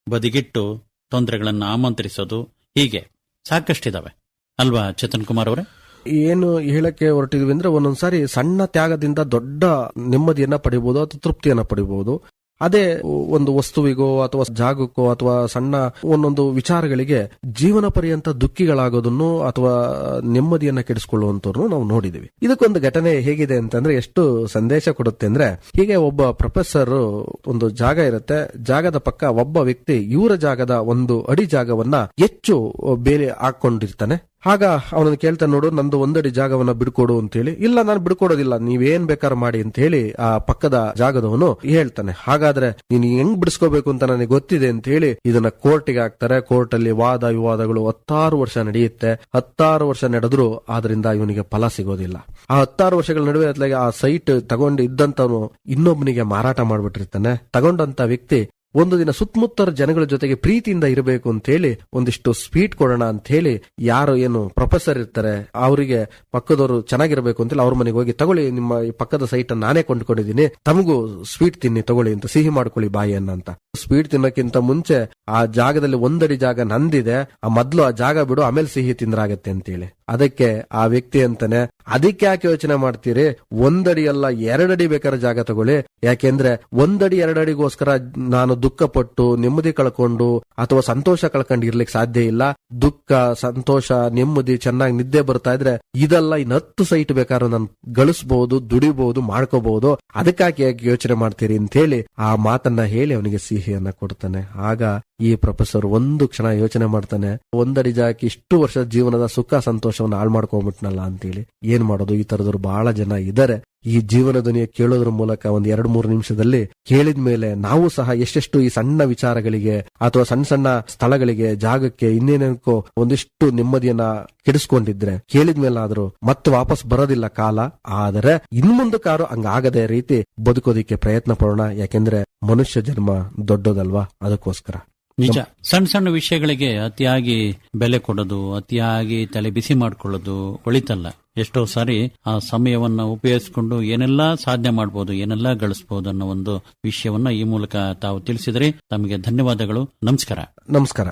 ಬದಿಗಿಟ್ಟು ತೊಂದರೆಗಳನ್ನು ಆಮಂತ್ರಿಸೋದು, ಹೀಗೆ ಸಾಕಷ್ಟಿದಾವೆ. ಅಲ್ವಾ ಚೇತನ್ ಕುಮಾರ್ ಅವರೇ? ಏನು ಹೇಳಕ್ಕೆ ಹೊರಟಿದ್ವಿ ಅಂದ್ರೆ ಒಂದೊಂದ್ಸಾರಿ ಸಣ್ಣ ತ್ಯಾಗದಿಂದ ದೊಡ್ಡ ನೆಮ್ಮದಿಯನ್ನ ಪಡಿಬಹುದು ಅಥವಾ ತೃಪ್ತಿಯನ್ನ ಪಡಿಬಹುದು ಅದೇ ಒಂದು ವಸ್ತುವಿಗೋ ಅಥವಾ ಜಾಗಕ್ಕೋ ಅಥವಾ ಸಣ್ಣ ಒಂದೊಂದು ವಿಚಾರಗಳಿಗೆ ಜೀವನ ಪರ್ಯಂತ ದುಃಖಿಗಳಾಗೋದನ್ನು ಅಥವಾ ನೆಮ್ಮದಿಯನ್ನ ಕೆಡಿಸ್ಕೊಳ್ಳುವಂತವ್ರು ನಾವು ನೋಡಿದೀವಿ. ಇದಕ್ಕೊಂದು ಘಟನೆ ಹೇಗಿದೆ ಅಂತಂದ್ರೆ ಎಷ್ಟು ಸಂದೇಶ ಕೊಡುತ್ತೆ ಅಂದ್ರೆ, ಹೀಗೆ ಒಬ್ಬ ಪ್ರೊಫೆಸರ್ ಒಂದು ಜಾಗ ಇರುತ್ತೆ. ಜಾಗದ ಪಕ್ಕ ಒಬ್ಬ ವ್ಯಕ್ತಿ ಇವರ ಜಾಗದ ಒಂದು ಅಡಿ ಜಾಗವನ್ನ ಹೆಚ್ಚು ಬೇರೆ ಹಾಕೊಂಡಿರ್ತಾನೆ. ಆಗ ಅವನನ್ನು ಕೇಳ್ತಾನೆ ನೋಡು, ನಂದು ಒಂದಡಿ ಜಾಗವನ್ನ ಬಿಡ್ಕೊಡು ಅಂತ ಹೇಳಿ ಇಲ್ಲ ನಾನು ಬಿಡ್ಕೊಡೋದಿಲ್ಲ, ನೀವೇನ್ ಬೇಕಾದ್ರೂ ಮಾಡಿ ಅಂತ ಹೇಳಿ ಆ ಪಕ್ಕದ ಜಾಗದವನು ಹೇಳ್ತಾನೆ. ಹಾಗಾದ್ರೆ ನೀನು ಹೆಂಗ್ ಬಿಡಿಸ್ಕೋಬೇಕು ಅಂತ ನನಗೆ ಗೊತ್ತಿದೆ ಅಂತ ಹೇಳಿ ಇದನ್ನ ಕೋರ್ಟಿಗೆ ಹಾಕ್ತಾರೆ. ಕೋರ್ಟ್ ಅಲ್ಲಿ ವಾದ ವಿವಾದಗಳು ಹತ್ತಾರು ವರ್ಷ ನಡೆಯುತ್ತೆ. ಹತ್ತಾರು ವರ್ಷ ನಡೆದ್ರು ಆದ್ರಿಂದ ಇವನಿಗೆ ಫಲ ಸಿಗೋದಿಲ್ಲ. ಆ ಹತ್ತಾರು ವರ್ಷಗಳ ನಡುವೆ ಅತ್ಲಾಗೆ ಆ ಸೈಟ್ ತಗೊಂಡು ಇದ್ದಂತವನು ಇನ್ನೊಬ್ಬನಿಗೆ ಮಾರಾಟ ಮಾಡ್ಬಿಟ್ಟಿರ್ತಾನೆ. ತಗೊಂಡಂತ ವ್ಯಕ್ತಿ ಒಂದು ದಿನ ಸುತ್ತಮುತ್ತರ ಜನಗಳ ಜೊತೆಗೆ ಪ್ರೀತಿಯಿಂದ ಇರಬೇಕು ಅಂತ ಹೇಳಿ ಒಂದಿಷ್ಟು ಸ್ವೀಟ್ ಕೊಡೋಣ ಅಂತ ಹೇಳಿ ಯಾರು ಏನು ಪ್ರೊಫೆಸರ್ ಇರ್ತಾರೆ, ಅವರಿಗೆ ಪಕ್ಕದವರು ಚೆನ್ನಾಗಿರ್ಬೇಕು ಅಂತೇಳಿ ಅವ್ರ ಮನೆಗೆ ಹೋಗಿ ತಗೊಳ್ಳಿ, ನಿಮ್ಮ ಪಕ್ಕದ ಸೈಟ್ ನಾನೇ ಕೊಂಡ್ಕೊಂಡಿದ್ದೀನಿ, ತಮಗೂ ಸ್ವೀಟ್ ತಿನ್ನಿ ತಗೊಳ್ಳಿ ಅಂತ ಸಿಹಿ ಮಾಡ್ಕೊಳ್ಳಿ ಬಾಯಿಯನ್ನ ಅಂತ. ಸ್ವೀಟ್ ತಿನ್ನಕ್ಕಿಂತ ಮುಂಚೆ ಆ ಜಾಗದಲ್ಲಿ ಒಂದಡಿ ಜಾಗ ನಂದಿದೆ, ಆ ಮೊದ್ಲು ಆ ಜಾಗ ಬಿಡು, ಆಮೇಲೆ ಸಿಹಿ ತಿಂದ್ರಾಗತ್ತೆ ಅಂತೇಳಿ. ಅದಕ್ಕೆ ಆ ವ್ಯಕ್ತಿ ಅಂತಾನೆ, ಅದಕ್ಕೆ ಯಾಕೆ ಯೋಚನೆ ಮಾಡ್ತೀರಿ? ಒಂದಡಿ ಅಲ್ಲ, ಎರಡಡಿ ಬೇಕಾದ್ರೆ ಜಾಗ ತಗೊಳ್ಳಿ. ಯಾಕೆಂದ್ರೆ ಒಂದಡಿ, ಎರಡಡಿಗೋಸ್ಕರ ನಾನು ದುಃಖ ಪಟ್ಟು, ನೆಮ್ಮದಿ ಕಳ್ಕೊಂಡು, ಅಥವಾ ಸಂತೋಷ ಕಳ್ಕೊಂಡು ಇರ್ಲಿಕ್ಕೆ ಸಾಧ್ಯ ಇಲ್ಲ. ದುಃಖ, ಸಂತೋಷ, ನೆಮ್ಮದಿ, ಚೆನ್ನಾಗಿ ನಿದ್ದೆ ಬರ್ತಾ ಇದ್ರೆ ಇದೆಲ್ಲ ಇನ್ ಹತ್ತು ಸೈಟ್ ಬೇಕಾದ್ರೆ ನಾನು ಗಳಿಸಬಹುದು ದುಡಿಬಹುದು ಮಾಡ್ಕೋಬಹುದು ಅದಕ್ಕಾಗಿ ಯಾಕೆ ಯೋಚನೆ ಮಾಡ್ತೀರಿ? ಅಂತ ಹೇಳಿ ಆ ಮಾತನ್ನ ಹೇಳಿ ಅವನಿಗೆ ಸಿಹಿಯನ್ನ ಕೊಡ್ತಾನೆ. ಆಗ ಈ ಪ್ರೊಫೆಸರ್ ಒಂದು ಕ್ಷಣ ಯೋಚನೆ ಮಾಡ್ತಾನೆ, ಒಂದಡಿ ಜಾಕಿ ಇಷ್ಟು ವರ್ಷ ಜೀವನದ ಸುಖ ಸಂತೋಷವನ್ನು ಹಾಳು ಮಾಡ್ಕೊಂಡ್ಬಿಟ್ನಲ್ಲ ಅಂತೇಳಿ. ಏನ್ ಮಾಡೋದು? ಈ ತರದವ್ರು ಬಹಳ ಜನ ಇದ್ದಾರೆ ಈ ಜೀವನ ಧ್ವನಿಯ ಕೇಳೋದ್ರ ಮೂಲಕ ಒಂದ್ ಎರಡ್ ಮೂರು ನಿಮಿಷದಲ್ಲಿ ಕೇಳಿದ ಮೇಲೆ ನಾವು ಸಹ ಎಷ್ಟೆಷ್ಟು ಈ ಸಣ್ಣ ವಿಚಾರಗಳಿಗೆ ಅಥವಾ ಸಣ್ಣ ಸಣ್ಣ ಸ್ಥಳಗಳಿಗೆ, ಜಾಗಕ್ಕೆ ಇನ್ನೇನಕ್ಕೋ ಒಂದಿಷ್ಟು ನೆಮ್ಮದಿಯನ್ನ ಕೆಡಿಸ್ಕೊಂಡಿದ್ರೆ, ಕೇಳಿದ ಮೇಲಾದ್ರೂ ಮತ್ತೆ ವಾಪಸ್ ಬರೋದಿಲ್ಲ ಕಾಲ. ಆದರೆ ಇನ್ ಮುಂದಕ್ಕಾರು ಹಂಗಾಗದೇ ರೀತಿ ಬದುಕೋದಿಕ್ಕೆ ಪ್ರಯತ್ನ ಪಡೋಣ. ಯಾಕೆಂದ್ರೆ ಮನುಷ್ಯ ಜನ್ಮ ದೊಡ್ಡದಲ್ವಾ? ಅದಕ್ಕೋಸ್ಕರ. ನಿಜ. ಸಣ್ಣ ಸಣ್ಣ ವಿಷಯಗಳಿಗೆ ಅತಿಯಾಗಿ ಬೆಲೆ ಕೊಡೋದು ಅತಿಯಾಗಿ ತಲೆ ಬಿಸಿ ಮಾಡ್ಕೊಳ್ಳೋದು ಒಳಿತಲ್ಲ. ಎಷ್ಟೋ ಸಾರಿ ಆ ಸಮಯವನ್ನ ಉಪಯೋಗಿಸಿಕೊಂಡು ಏನೆಲ್ಲಾ ಸಾಧನೆ ಮಾಡಬಹುದು ಏನೆಲ್ಲಾ ಗಳಿಸಬಹುದು ಅನ್ನೋ ಒಂದು ವಿಷಯವನ್ನ ಈ ಮೂಲಕ ತಾವು ತಿಳಿಸಿದರೆ ತಮಗೆ ಧನ್ಯವಾದಗಳು. ನಮಸ್ಕಾರ. ನಮಸ್ಕಾರ.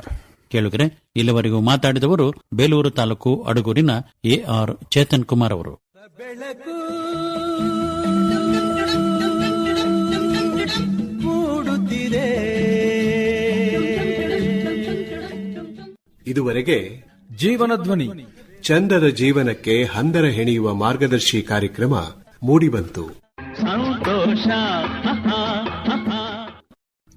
ಕೇಳುಗರೆ ಇಲ್ಲಿವರೆಗೂ ಮಾತಾಡಿದವರು ಬೇಲೂರು ತಾಲೂಕು ಅಡಗೂರಿನ ಎ ಆರ್ ಚೇತನ್ ಕುಮಾರ್ ಅವರು. ಬೆಳಕು ಇದುವರೆಗೆ ಜೀವನ ಧ್ವನಿ ಚಂದದ ಜೀವನಕ್ಕೆ ಹಂದರ ಹೆಣೆಯುವ ಮಾರ್ಗದರ್ಶಿ ಕಾರ್ಯಕ್ರಮ ಮೂಡಿಬಂತು.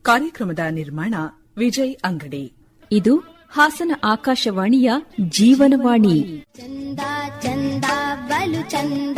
ಕಾರ್ಯಕ್ರಮದ ನಿರ್ಮಾಣ ವಿಜಯ್ ಅಂಗಡಿ. ಇದು ಹಾಸನ ಆಕಾಶವಾಣಿಯ ಜೀವನವಾಣಿ. ಚಂದ ಚಂದ ಬಲು ಚಂದ.